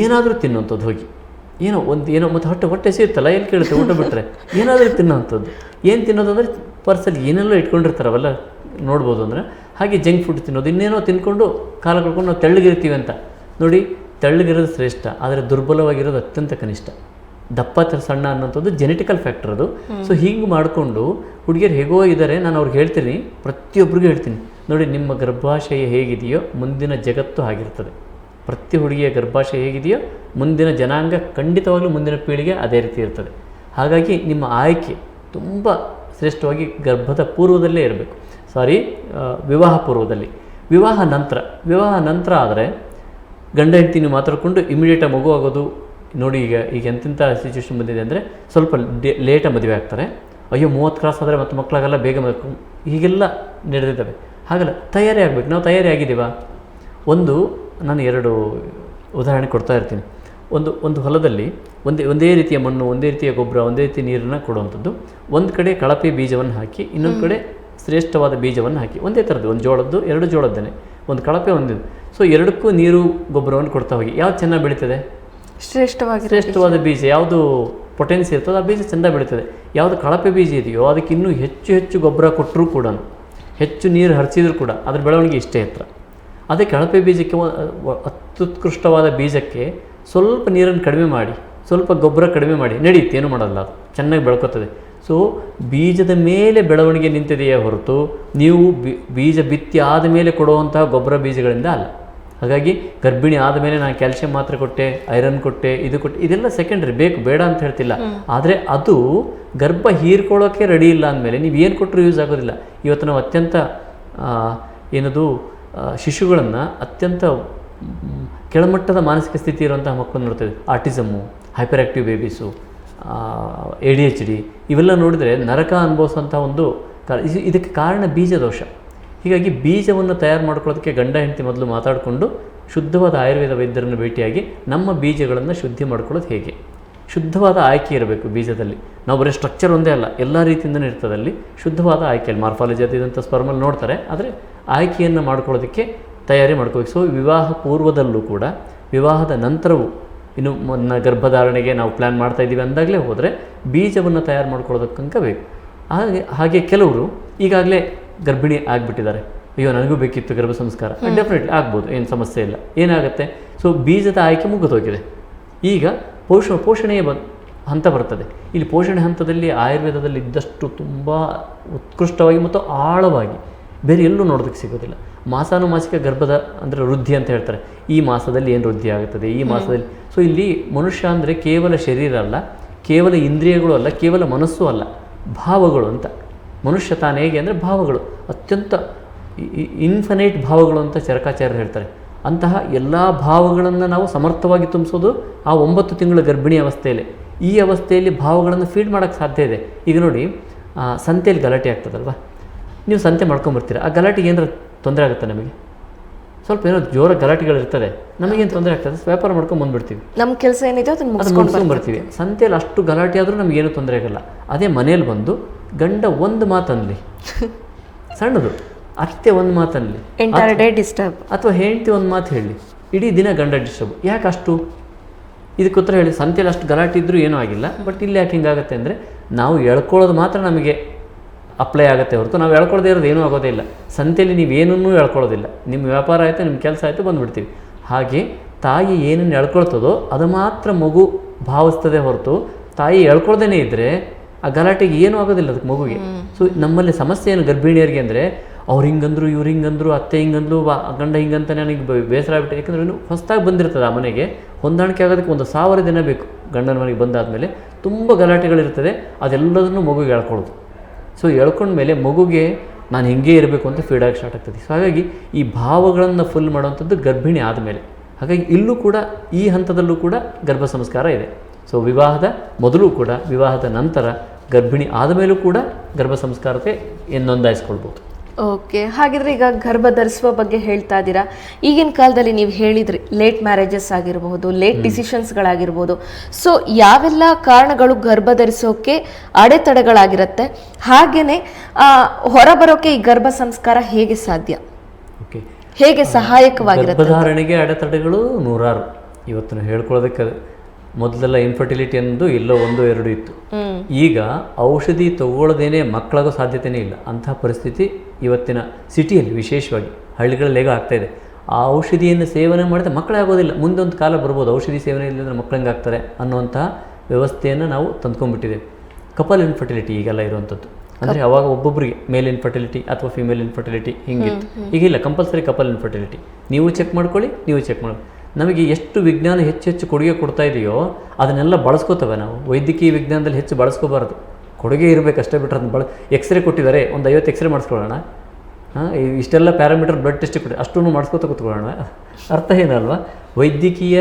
ಏನಾದರೂ ತಿನ್ನುವಂಥದ್ದು ಹೋಗಿ. ಏನೋ ಒಂದು ಏನೋ ಮತ್ತು ಹೊಟ್ಟೆ ಹೊಟ್ಟೆ ಸೇರ್ತಲ್ಲ ಎಲ್ಲಿ ಕೇಳುತ್ತೆ ಊಟ ಬಿಟ್ಟರೆ ಏನಾದರೂ ತಿನ್ನೋವಂಥದ್ದು. ಏನು ತಿನ್ನೋದು ಅಂದರೆ ಪರ್ಸಲ್ಲಿ ಏನೆಲ್ಲ ಇಟ್ಕೊಂಡಿರ್ತಾರವಲ್ಲ ನೋಡ್ಬೋದು ಅಂದರೆ. ಹಾಗೆ ಜಂಕ್ ಫುಡ್ ತಿನ್ನೋದು. ಇನ್ನೇನೋ ತಿನ್ಕೊಂಡು ಕಾಲ ಕಳ್ಕೊಂಡು ನಾವು ತೆಳ್ಳಗಿರ್ತೀವಿ ಅಂತ. ನೋಡಿ ತೆಳ್ಳಗಿರೋದು ಶ್ರೇಷ್ಠ ಆದರೆ ದುರ್ಬಲವಾಗಿರೋದು ಅತ್ಯಂತ ಕನಿಷ್ಠ. ದಪ್ಪ ಸಣ್ಣ ಅನ್ನೋಂಥದ್ದು ಜೆನೆಟಿಕಲ್ ಫ್ಯಾಕ್ಟರ್ ಅದು. ಸೊ ಹೀಗೆ ಮಾಡಿಕೊಂಡು ಹುಡುಗಿಯರು ಹೇಗೋ ಇದ್ದಾರೆ ನಾನು ಅವ್ರಿಗೆ ಹೇಳ್ತೀನಿ ಪ್ರತಿಯೊಬ್ಬರಿಗೂ ಹೇಳ್ತೀನಿ. ನೋಡಿ ನಿಮ್ಮ ಗರ್ಭಾಶಯ ಹೇಗಿದೆಯೋ ಮುಂದಿನ ಜಗತ್ತು ಆಗಿರ್ತದೆ ಪ್ರತಿ ಹುಡುಗಿಯ ಗರ್ಭಾಶಯ ಹೇಗಿದೆಯೋ ಮುಂದಿನ ಜನಾಂಗ ಖಂಡಿತವಾಗಲೂ ಮುಂದಿನ ಪೀಳಿಗೆ ಅದೇ ರೀತಿ ಇರ್ತದೆ. ಹಾಗಾಗಿ ನಿಮ್ಮ ಆಯ್ಕೆ ತುಂಬ ಶ್ರೇಷ್ಠವಾಗಿ ಗರ್ಭದ ಪೂರ್ವದಲ್ಲೇ ಇರಬೇಕು. ಸಾರಿ ವಿವಾಹ ಪೂರ್ವದಲ್ಲಿ. ವಿವಾಹ ನಂತರ ವಿವಾಹ ನಂತರ ಆದರೆ ಗಂಡ ಹೆಂಡತಿ ನೀವು ಇಮಿಡಿಯೇಟ್ ಇಮಿಡಿಯೇಟಾಗಿ ಮಗು ಆಗೋದು ನೋಡಿ ಈಗ ಈಗ ಎಂತೆಂಥ ಸಿಚುವೇಶನ್ ಬಂದಿದೆ ಅಂದರೆ ಸ್ವಲ್ಪ ಲೇಟಾಗಿ ಮದುವೆ ಆಗ್ತಾರೆ. ಅಯ್ಯೋ ಮೂವತ್ತು ಕ್ರಾಸ್ ಆದರೆ ಮತ್ತು ಮಕ್ಕಳಾಗಲ್ಲ ಬೇಗ ಮದುವೆ ಹೀಗೆಲ್ಲ ನಡೆದಿದ್ದಾವೆ. ಹಾಗಲ್ಲ ತಯಾರಿ ಆಗಬೇಕು. ನಾವು ತಯಾರಿ ಆಗಿದ್ದೀವ? ಒಂದು ನಾನು ಎರಡು ಉದಾಹರಣೆ ಕೊಡ್ತಾ ಇರ್ತೀನಿ. ಒಂದು ಒಂದು ಹೊಲದಲ್ಲಿ ಒಂದೇ ಒಂದೇ ರೀತಿಯ ಮಣ್ಣು ಒಂದೇ ರೀತಿಯ ಗೊಬ್ಬರ ಒಂದೇ ರೀತಿ ನೀರನ್ನು ಕೊಡುವಂಥದ್ದು. ಒಂದು ಕಡೆ ಕಳಪೆ ಬೀಜವನ್ನು ಹಾಕಿ ಇನ್ನೊಂದು ಕಡೆ ಶ್ರೇಷ್ಠವಾದ ಬೀಜವನ್ನು ಹಾಕಿ ಒಂದೇ ಥರದ್ದು ಒಂದು ಜೋಳದ್ದು ಎರಡು ಜೋಳದ್ದೇನೆ ಒಂದು ಕಳಪೆ ಒಂದು. ಸೊ ಎರಡಕ್ಕೂ ನೀರು ಗೊಬ್ಬರವನ್ನು ಕೊಡ್ತಾ ಹೋಗಿ. ಯಾವ್ದು ಚೆನ್ನಾಗಿ ಬೆಳೀತದೆ? ಶ್ರೇಷ್ಠವಾಗಿ ಶ್ರೇಷ್ಠವಾದ ಬೀಜ. ಯಾವುದು ಪೊಟೆನ್ಸಿ ಇರ್ತದೋ ಆ ಬೀಜ ಚೆಂದ ಬೆಳೀತದೆ. ಯಾವುದು ಕಳಪೆ ಬೀಜ ಇದೆಯೋ ಅದಕ್ಕೆ ಇನ್ನೂ ಹೆಚ್ಚು ಹೆಚ್ಚು ಗೊಬ್ಬರ ಕೊಟ್ಟರೂ ಕೂಡ ಹೆಚ್ಚು ನೀರು ಹರಿಸಿದ್ರು ಕೂಡ ಅದ್ರ ಬೆಳವಣಿಗೆ ಇಷ್ಟೇ ಹತ್ರ. ಅದೇ ಕಳಪೆ ಬೀಜಕ್ಕೆ ಅತ್ಯುತ್ಕೃಷ್ಟವಾದ ಬೀಜಕ್ಕೆ ಸ್ವಲ್ಪ ನೀರನ್ನು ಕಡಿಮೆ ಮಾಡಿ ಸ್ವಲ್ಪ ಗೊಬ್ಬರ ಕಡಿಮೆ ಮಾಡಿ ನಡೆಯುತ್ತೆ ಏನು ಮಾಡೋಲ್ಲ ಅದು. ಚೆನ್ನಾಗಿ ಬೆಳ್ಕೊತದೆ. ಸೊ ಬೀಜದ ಮೇಲೆ ಬೆಳವಣಿಗೆ ನಿಂತಿದೆಯೇ ಹೊರತು ನೀವು ಬೀಜ ಬಿತ್ತಿ ಆದ ಮೇಲೆ ಕೊಡುವಂತಹ ಗೊಬ್ಬರ ಬೀಜಗಳಿಂದ ಅಲ್ಲ. ಹಾಗಾಗಿ ಗರ್ಭಿಣಿ ಆದಮೇಲೆ ನಾನು ಕ್ಯಾಲ್ಸಿಯಂ ಮಾತ್ರೆ ಕೊಟ್ಟೆ ಐರನ್ ಕೊಟ್ಟೆ ಇದು ಕೊಟ್ಟೆ ಇದೆಲ್ಲ ಸೆಕೆಂಡ್ರಿ ಬೇಕು ಬೇಡ ಅಂತ ಹೇಳ್ತಿಲ್ಲ. ಆದರೆ ಅದು ಗರ್ಭ ಹೀರ್ಕೊಳ್ಳೋಕೆ ರೆಡಿ ಇಲ್ಲ ಅಂದಮೇಲೆ ನೀವು ಏನು ಕೊಟ್ಟರು ಯೂಸ್ ಆಗೋದಿಲ್ಲ. ಇವತ್ತು ನಾವು ಅತ್ಯಂತ ಏನದು ಶಿಶುಗಳನ್ನು ಅತ್ಯಂತ ಕೆಳಮಟ್ಟದ ಮಾನಸಿಕ ಸ್ಥಿತಿ ಇರುವಂತಹ ಮಕ್ಕಳು ನೋಡ್ತೇವೆ autism hyper active babies A D H D ಇವೆಲ್ಲ ನೋಡಿದರೆ ನರಕ ಅನುಭವಿಸುವಂಥ ಒಂದು ಇದಕ್ಕೆ ಕಾರಣ ಬೀಜ ದೋಷ ಹೀಗಾಗಿ ಬೀಜವನ್ನು ತಯಾರು ಮಾಡ್ಕೊಳ್ಳೋದಕ್ಕೆ ಗಂಡ, ಹೆಂಡತಿ ಮೊದಲು ಮಾತಾಡಿಕೊಂಡು ಶುದ್ಧವಾದ ಆಯುರ್ವೇದ ವೈದ್ಯರನ್ನು ಭೇಟಿಯಾಗಿ ನಮ್ಮ ಬೀಜಗಳನ್ನು ಶುದ್ಧಿ ಮಾಡ್ಕೊಳ್ಳೋದು ಹೇಗೆ? ಶುದ್ಧವಾದ ಆಯ್ಕೆ ಇರಬೇಕು ಬೀಜದಲ್ಲಿ. ನಾವು ಬರೀ ಸ್ಟ್ರಕ್ಚರ್ ಒಂದೇ ಅಲ್ಲ, ಎಲ್ಲ ರೀತಿಯಿಂದಲೂ ಇರ್ತದೆ ಅಲ್ಲಿ. ಶುದ್ಧವಾದ ಆಯ್ಕೆಯಲ್ಲಿ ಮಾರ್ಫಾಲಜಿ ಅದು ಇದಂಥ ಸ್ಪರ್ಮಲ್ಲಿ ನೋಡ್ತಾರೆ, ಆದರೆ ಆಯ್ಕೆಯನ್ನು ಮಾಡ್ಕೊಳ್ಳೋದಕ್ಕೆ ತಯಾರಿ ಮಾಡ್ಕೋಬೇಕು. ಸೊ ವಿವಾಹ ಪೂರ್ವದಲ್ಲೂ ಕೂಡ, ವಿವಾಹದ ನಂತರವೂ ಇನ್ನು ಗರ್ಭಧಾರಣೆಗೆ ನಾವು ಪ್ಲ್ಯಾನ್ ಮಾಡ್ತಾ ಇದ್ದೀವಿ ಅಂದಾಗಲೇ ಹೋದರೆ ಬೀಜವನ್ನು ತಯಾರು ಮಾಡ್ಕೊಳ್ಳೋದಕ್ಕಂಕ ಬೇಕು. ಹಾಗೆ ಹಾಗೆ ಕೆಲವರು ಈಗಾಗಲೇ ಗರ್ಭಿಣಿ ಆಗಿಬಿಟ್ಟಿದ್ದಾರೆ. ಅಯ್ಯೋ ನನಗೂ ಬೇಕಿತ್ತು ಗರ್ಭ ಸಂಸ್ಕಾರ. ಡೆಫಿನೆಟ್ಲಿ ಆಗ್ಬೋದು ಏನು ಸಮಸ್ಯೆ ಇಲ್ಲ. ಏನಾಗುತ್ತೆ? ಸೊ ಬೀಜದ ಆಯ್ಕೆ ಮುಗಿದೋಗಿದೆ. ಈಗ ಪೋಷ ಪೋಷಣೆಯ ಬ ಹಂತ ಬರ್ತದೆ. ಇಲ್ಲಿ ಪೋಷಣೆ ಹಂತದಲ್ಲಿ ಆಯುರ್ವೇದದಲ್ಲಿ ಇದ್ದಷ್ಟು ತುಂಬ ಉತ್ಕೃಷ್ಟವಾಗಿ ಮತ್ತು ಆಳವಾಗಿ ಬೇರೆ ಎಲ್ಲೂ ನೋಡೋದಕ್ಕೆ ಸಿಗೋದಿಲ್ಲ. ಮಾಸಾನುಮಾಸಿಕ ಗರ್ಭದ ಅಂದರೆ ವೃದ್ಧಿ ಅಂತ ಹೇಳ್ತಾರೆ. ಈ ಮಾಸದಲ್ಲಿ ಏನು ವೃದ್ಧಿ ಆಗುತ್ತದೆ? ಈ ಮಾಸದಲ್ಲಿ ಸೊ ಇಲ್ಲಿ ಮನುಷ್ಯ ಅಂದರೆ ಕೇವಲ ಶರೀರ ಅಲ್ಲ ಕೇವಲ ಇಂದ್ರಿಯಗಳು ಅಲ್ಲ ಕೇವಲ ಮನಸ್ಸು ಅಲ್ಲ ಭಾವಗಳು ಅಂತ. ಮನುಷ್ಯ ತಾನು ಹೇಗೆ ಅಂದರೆ ಭಾವಗಳು ಅತ್ಯಂತ ಇನ್ಫಿನೈಟ್ ಭಾವಗಳು ಅಂತ ಚರಕಾಚಾರ್ಯರು ಹೇಳ್ತಾರೆ. ಅಂತಹ ಎಲ್ಲ ಭಾವಗಳನ್ನು ನಾವು ಸಮರ್ಥವಾಗಿ ತುಂಬಿಸೋದು ಆ ಒಂಬತ್ತು ತಿಂಗಳ ಗರ್ಭಿಣಿ ಅವಸ್ಥೆಯಲ್ಲಿ. ಈ ಅವಸ್ಥೆಯಲ್ಲಿ ಭಾವಗಳನ್ನು ಫೀಡ್ ಮಾಡೋಕ್ಕೆ ಸಾಧ್ಯ ಇದೆ. ಈಗ ನೋಡಿ ಸಂತೆಯಲ್ಲಿ ಗಲಾಟೆ ಆಗ್ತದಲ್ವ? ನೀವು ಸಂತೆ ಮಾಡ್ಕೊಂಬರ್ತೀರ ಆ ಗಲಾಟೆಗೆ ಏನಾರ ತೊಂದರೆ ಆಗುತ್ತೆ ನಮಗೆ. ಸ್ವಲ್ಪ ಏನೋ ಜೋರ ಗಲಾಟೆಗಳಿರ್ತದೆ ನಮಗೇನು ತೊಂದರೆ ಆಗ್ತದೆ? ವ್ಯಾಪಾರ ಮಾಡ್ಕೊಂಡು ಬಂದ್ಬಿಡ್ತೀವಿ. ನಮ್ಮ ಕೆಲಸ ಏನಿದೆ ಅದನ್ನ ಅದು ಮುಗಿಸ್ಕೊಂಡು ಬರ್ತೀವಿ. ಸಂತೆಯಲ್ಲಿ ಅಷ್ಟು ಗಲಾಟೆ ಆದರೂ ನಮಗೇನು ತೊಂದರೆ ಆಗಲ್ಲ. ಅದೇ ಮನೆಯಲ್ಲಿ ಬಂದು ಗಂಡ ಒಂದು ಮಾತನ್ಲಿ. ಸಣ್ಣದು. ಅತ್ತೆ ಒಂದು ಮಾತನ್ಲಿ. ಡಿಸ್ಟರ್ಬ್ ಅಥವಾ ಹೆಂಡತಿ ಒಂದು ಮಾತು ಹೇಳಿ. ಇಡೀ ದಿನ ಗಂಡ ಡಿಸ್ಟರ್ಬ್ ಯಾಕೆ ಅಷ್ಟು? ಇದಕ್ಕೆ ಉತ್ತರ ಹೇಳಿ ಸಂತೆಯಲ್ಲಿ ಅಷ್ಟು ಗಲಾಟೆ ಇದ್ದರೂ ಏನೂ ಆಗಿಲ್ಲ. ಬಟ್ ಇಲ್ಲಿ ಯಾಕೆ ಹಿಂಗಾಗತ್ತೆ ಅಂದರೆ ನಾವು ಎಳ್ಕೊಳ್ಳೋದು ಮಾತ್ರ ನಮಗೆ ಅಪ್ಲೈ ಆಗುತ್ತೆ ಹೊರತು ನಾವು ಹೇಳ್ಕೊಳ್ದೇ ಇರೋದು ಏನೂ ಆಗೋದಿಲ್ಲ ಸಂತೆಯಲ್ಲಿ ನೀವು ಏನನ್ನೂ ಹೇಳ್ಕೊಳ್ಳೋದಿಲ್ಲ ನಿಮ್ಮ ವ್ಯಾಪಾರ ಆಯಿತು ನಿಮ್ಮ ಕೆಲಸ ಆಯಿತು ಬಂದುಬಿಡ್ತೀವಿ. ಹಾಗೆ ತಾಯಿ ಏನನ್ನು ಎಳ್ಕೊಳ್ತದೋ ಅದು ಮಾತ್ರ ಮಗು ಭಾವಿಸ್ತದೆ ಹೊರತು ತಾಯಿ ಎಳ್ಕೊಳ್ದೇ ಇದ್ದರೆ ಆ ಗಲಾಟೆಗೆ ಏನೂ ಆಗೋದಿಲ್ಲ ಅದಕ್ಕೆ ಮಗುಗೆ. ಸೊ ನಮ್ಮಲ್ಲಿ ಸಮಸ್ಯೆ ಏನು ಗರ್ಭಿಣಿಯರಿಗೆ ಅಂದರೆ ಅವ್ರು ಹಿಂಗಂದ್ರು ಇವ್ರು ಹಿಂಗಂದ್ರು ಅತ್ತೆ ಹಿಂಗಂದ್ರು ಬಾ ಗಂಡ ಹಿಂಗಂತ ನನಗೆ ಬೇಸರ ಆಗ್ಬಿಟ್ಟು. ಯಾಕಂದ್ರೆ ಇನ್ನು ಹೊಸದಾಗಿ ಬಂದಿರ್ತದೆ ಆ ಮನೆಗೆ. ಹೊಂದಾಣಿಕೆ ಆಗೋದಕ್ಕೆ ಒಂದು ಸಾವಿರ ದಿನ ಬೇಕು. ಗಂಡನ ಮನೆಗೆ ಬಂದಾದಮೇಲೆ ತುಂಬ ಗಲಾಟೆಗಳಿರ್ತದೆ. ಅದೆಲ್ಲದನ್ನು ಮಗುಗೆ ಎಳ್ಕೊಳ್ಳೋದು ಸೊ ಎಳ್ಕೊಂಡ್ಮೇಲೆ ಮಗುಗೆ ನಾನು ಹಿಂಗೆ ಇರಬೇಕು ಅಂತ ಫೀಡಾಗಿ ಸ್ಟಾರ್ಟ್ ಆಗ್ತದೆ. ಸೊ ಹಾಗಾಗಿ ಈ ಭಾವಗಳನ್ನು ಫುಲ್ ಮಾಡುವಂಥದ್ದು ಗರ್ಭಿಣಿ ಆದಮೇಲೆ. ಹಾಗಾಗಿ ಇಲ್ಲೂ ಕೂಡ ಈ ಹಂತದಲ್ಲೂ ಕೂಡ ಗರ್ಭ ಸಂಸ್ಕಾರ ಇದೆ. ಸೊ ವಿವಾಹದ ಮೊದಲು ಕೂಡ, ವಿವಾಹದ ನಂತರ ಗರ್ಭಿಣಿ ಆದಮೇಲೂ ಕೂಡ ಗರ್ಭ ಸಂಸ್ಕಾರತೆ ನೋಂದಾಯಿಸ್ಕೊಳ್ಬೋದು ಓಕೆ. ಹಾಗಿದ್ರೆ ಈಗ ಗರ್ಭ ಧರಿಸುವ ಬಗ್ಗೆ ಹೇಳ್ತಾ ಇದ್ದೀರಾ. ಈಗಿನ ಕಾಲದಲ್ಲಿ ನೀವು ಹೇಳಿದ್ರಿ ಲೇಟ್ ಮ್ಯಾರೇಜಸ್ ಆಗಿರಬಹುದು ಲೇಟ್ ಡಿಸಿಷನ್ಸ್ಗಳಾಗಿರ್ಬೋದು ಸೊ ಯಾವೆಲ್ಲ ಕಾರಣಗಳು ಗರ್ಭ ಧರಿಸೋಕೆ ಅಡೆತಡೆಗಳಾಗಿರುತ್ತೆ? ಹಾಗೇನೆ ಆ, ಹೊರಬರೋಕೆ ಈ ಗರ್ಭ ಸಂಸ್ಕಾರ ಹೇಗೆ ಸಾಧ್ಯ? ಹೇಗೆ ಸಹಾಯಕವಾಗಿರುತ್ತೆ ಉದಾಹರಣೆಗೆ ಅಡೆತಡೆಗಳು ನೂರಾರು. ಇವತ್ತು ಹೇಳ್ಕೊಳ್ಳೋದಕ್ಕೆ ಮೊದಲೆಲ್ಲ ಇನ್ಫರ್ಟಿಲಿಟಿ ಅನ್ನೋದು ಎಲ್ಲೋ ಒಂದು ಎರಡು ಇತ್ತು. ಈಗ ಔಷಧಿ ತಗೊಳ್ಳೋದೇನೆ ಮಕ್ಕಳಾಗೋ ಸಾಧ್ಯತೆನೇ ಇಲ್ಲ. ಅಂತಹ ಪರಿಸ್ಥಿತಿ ಇವತ್ತಿನ ಸಿಟಿಯಲ್ಲಿ ವಿಶೇಷವಾಗಿ ಹಳ್ಳಿಗಳಲ್ಲಿ ಹೇಗೆ ಆಗ್ತಾ ಇದೆ. ಆ ಔಷಧಿಯನ್ನು ಸೇವನೆ ಮಾಡಿದ್ರೆ ಮಕ್ಕಳೇ ಆಗೋದಿಲ್ಲ ಮುಂದೊಂದು ಕಾಲ ಬರ್ಬೋದು. ಔಷಧಿ ಸೇವನೆ ಇಲ್ಲದ್ರೆ ಮಕ್ಕಳು ಹೆಂಗಾಗ್ತಾರೆ ಅನ್ನುವಂತಹ ವ್ಯವಸ್ಥೆಯನ್ನು ನಾವು ತಂದ್ಕೊಂಡ್ಬಿಟ್ಟಿದ್ದೇವೆ. ಕಪಲ್ ಇನ್ಫರ್ಟಿಲಿಟಿ ಈಗೆಲ್ಲ ಇರುವಂಥದ್ದು. ಅಂದರೆ ಅವಾಗ ಒಬ್ಬೊಬ್ಬರಿಗೆ ಮೇಲ್ ಇನ್ಫರ್ಟಿಲಿಟಿ ಅಥವಾ ಫಿಮೇಲ್ ಇನ್ಫರ್ಟಿಲಿಟಿ ಹಿಂಗಿತ್ತು. ಈಗಿಲ್ಲ ಕಂಪಲ್ಸರಿ ಕಪಲ್ ಇನ್ಫರ್ಟಿಲಿಟಿ ನೀವು ಚೆಕ್ ಮಾಡ್ಕೊಳ್ಳಿ ನೀವು ಚೆಕ್ ಮಾಡಿ. ನಮಗೆ ಎಷ್ಟು ವಿಜ್ಞಾನ ಹೆಚ್ಚು ಹೆಚ್ಚು ಕೊಡುಗೆ ಕೊಡ್ತಾ ಇದೆಯೋ ಅದನ್ನೆಲ್ಲ ಬಳಸ್ಕೋತವೆ ನಾವು. ವೈದ್ಯಕೀಯ ವಿಜ್ಞಾನದಲ್ಲಿ ಹೆಚ್ಚು ಬಳಸ್ಕೋಬಾರ್ದು. ಕೊಡುಗೆ ಇರಬೇಕು ಅಷ್ಟೇ ಬಿಟ್ಟರೆ ಅದನ್ನ ಬಳ ಎಕ್ಸ್ರೇ ಕೊಟ್ಟಿದ್ದಾರೆ, ಒಂದು ಐವತ್ತು ಎಕ್ಸ್ರೇ ಮಾಡಿಸ್ಕೊಳ್ಳೋಣ. ಹಾಂ ಇಷ್ಟೆಲ್ಲ ಪ್ಯಾರಾಮೀಟರ್ ಬ್ಲಡ್ ಟೆಸ್ಟ್ ಕೊಟ್ಟು ಅಷ್ಟೂ ಮಾಡಿಸ್ಕೊತ ಕೂತ್ಕೊಳ್ಳೋಣ. ಅರ್ಥ ಏನಲ್ವಾ ವೈದ್ಯಕೀಯ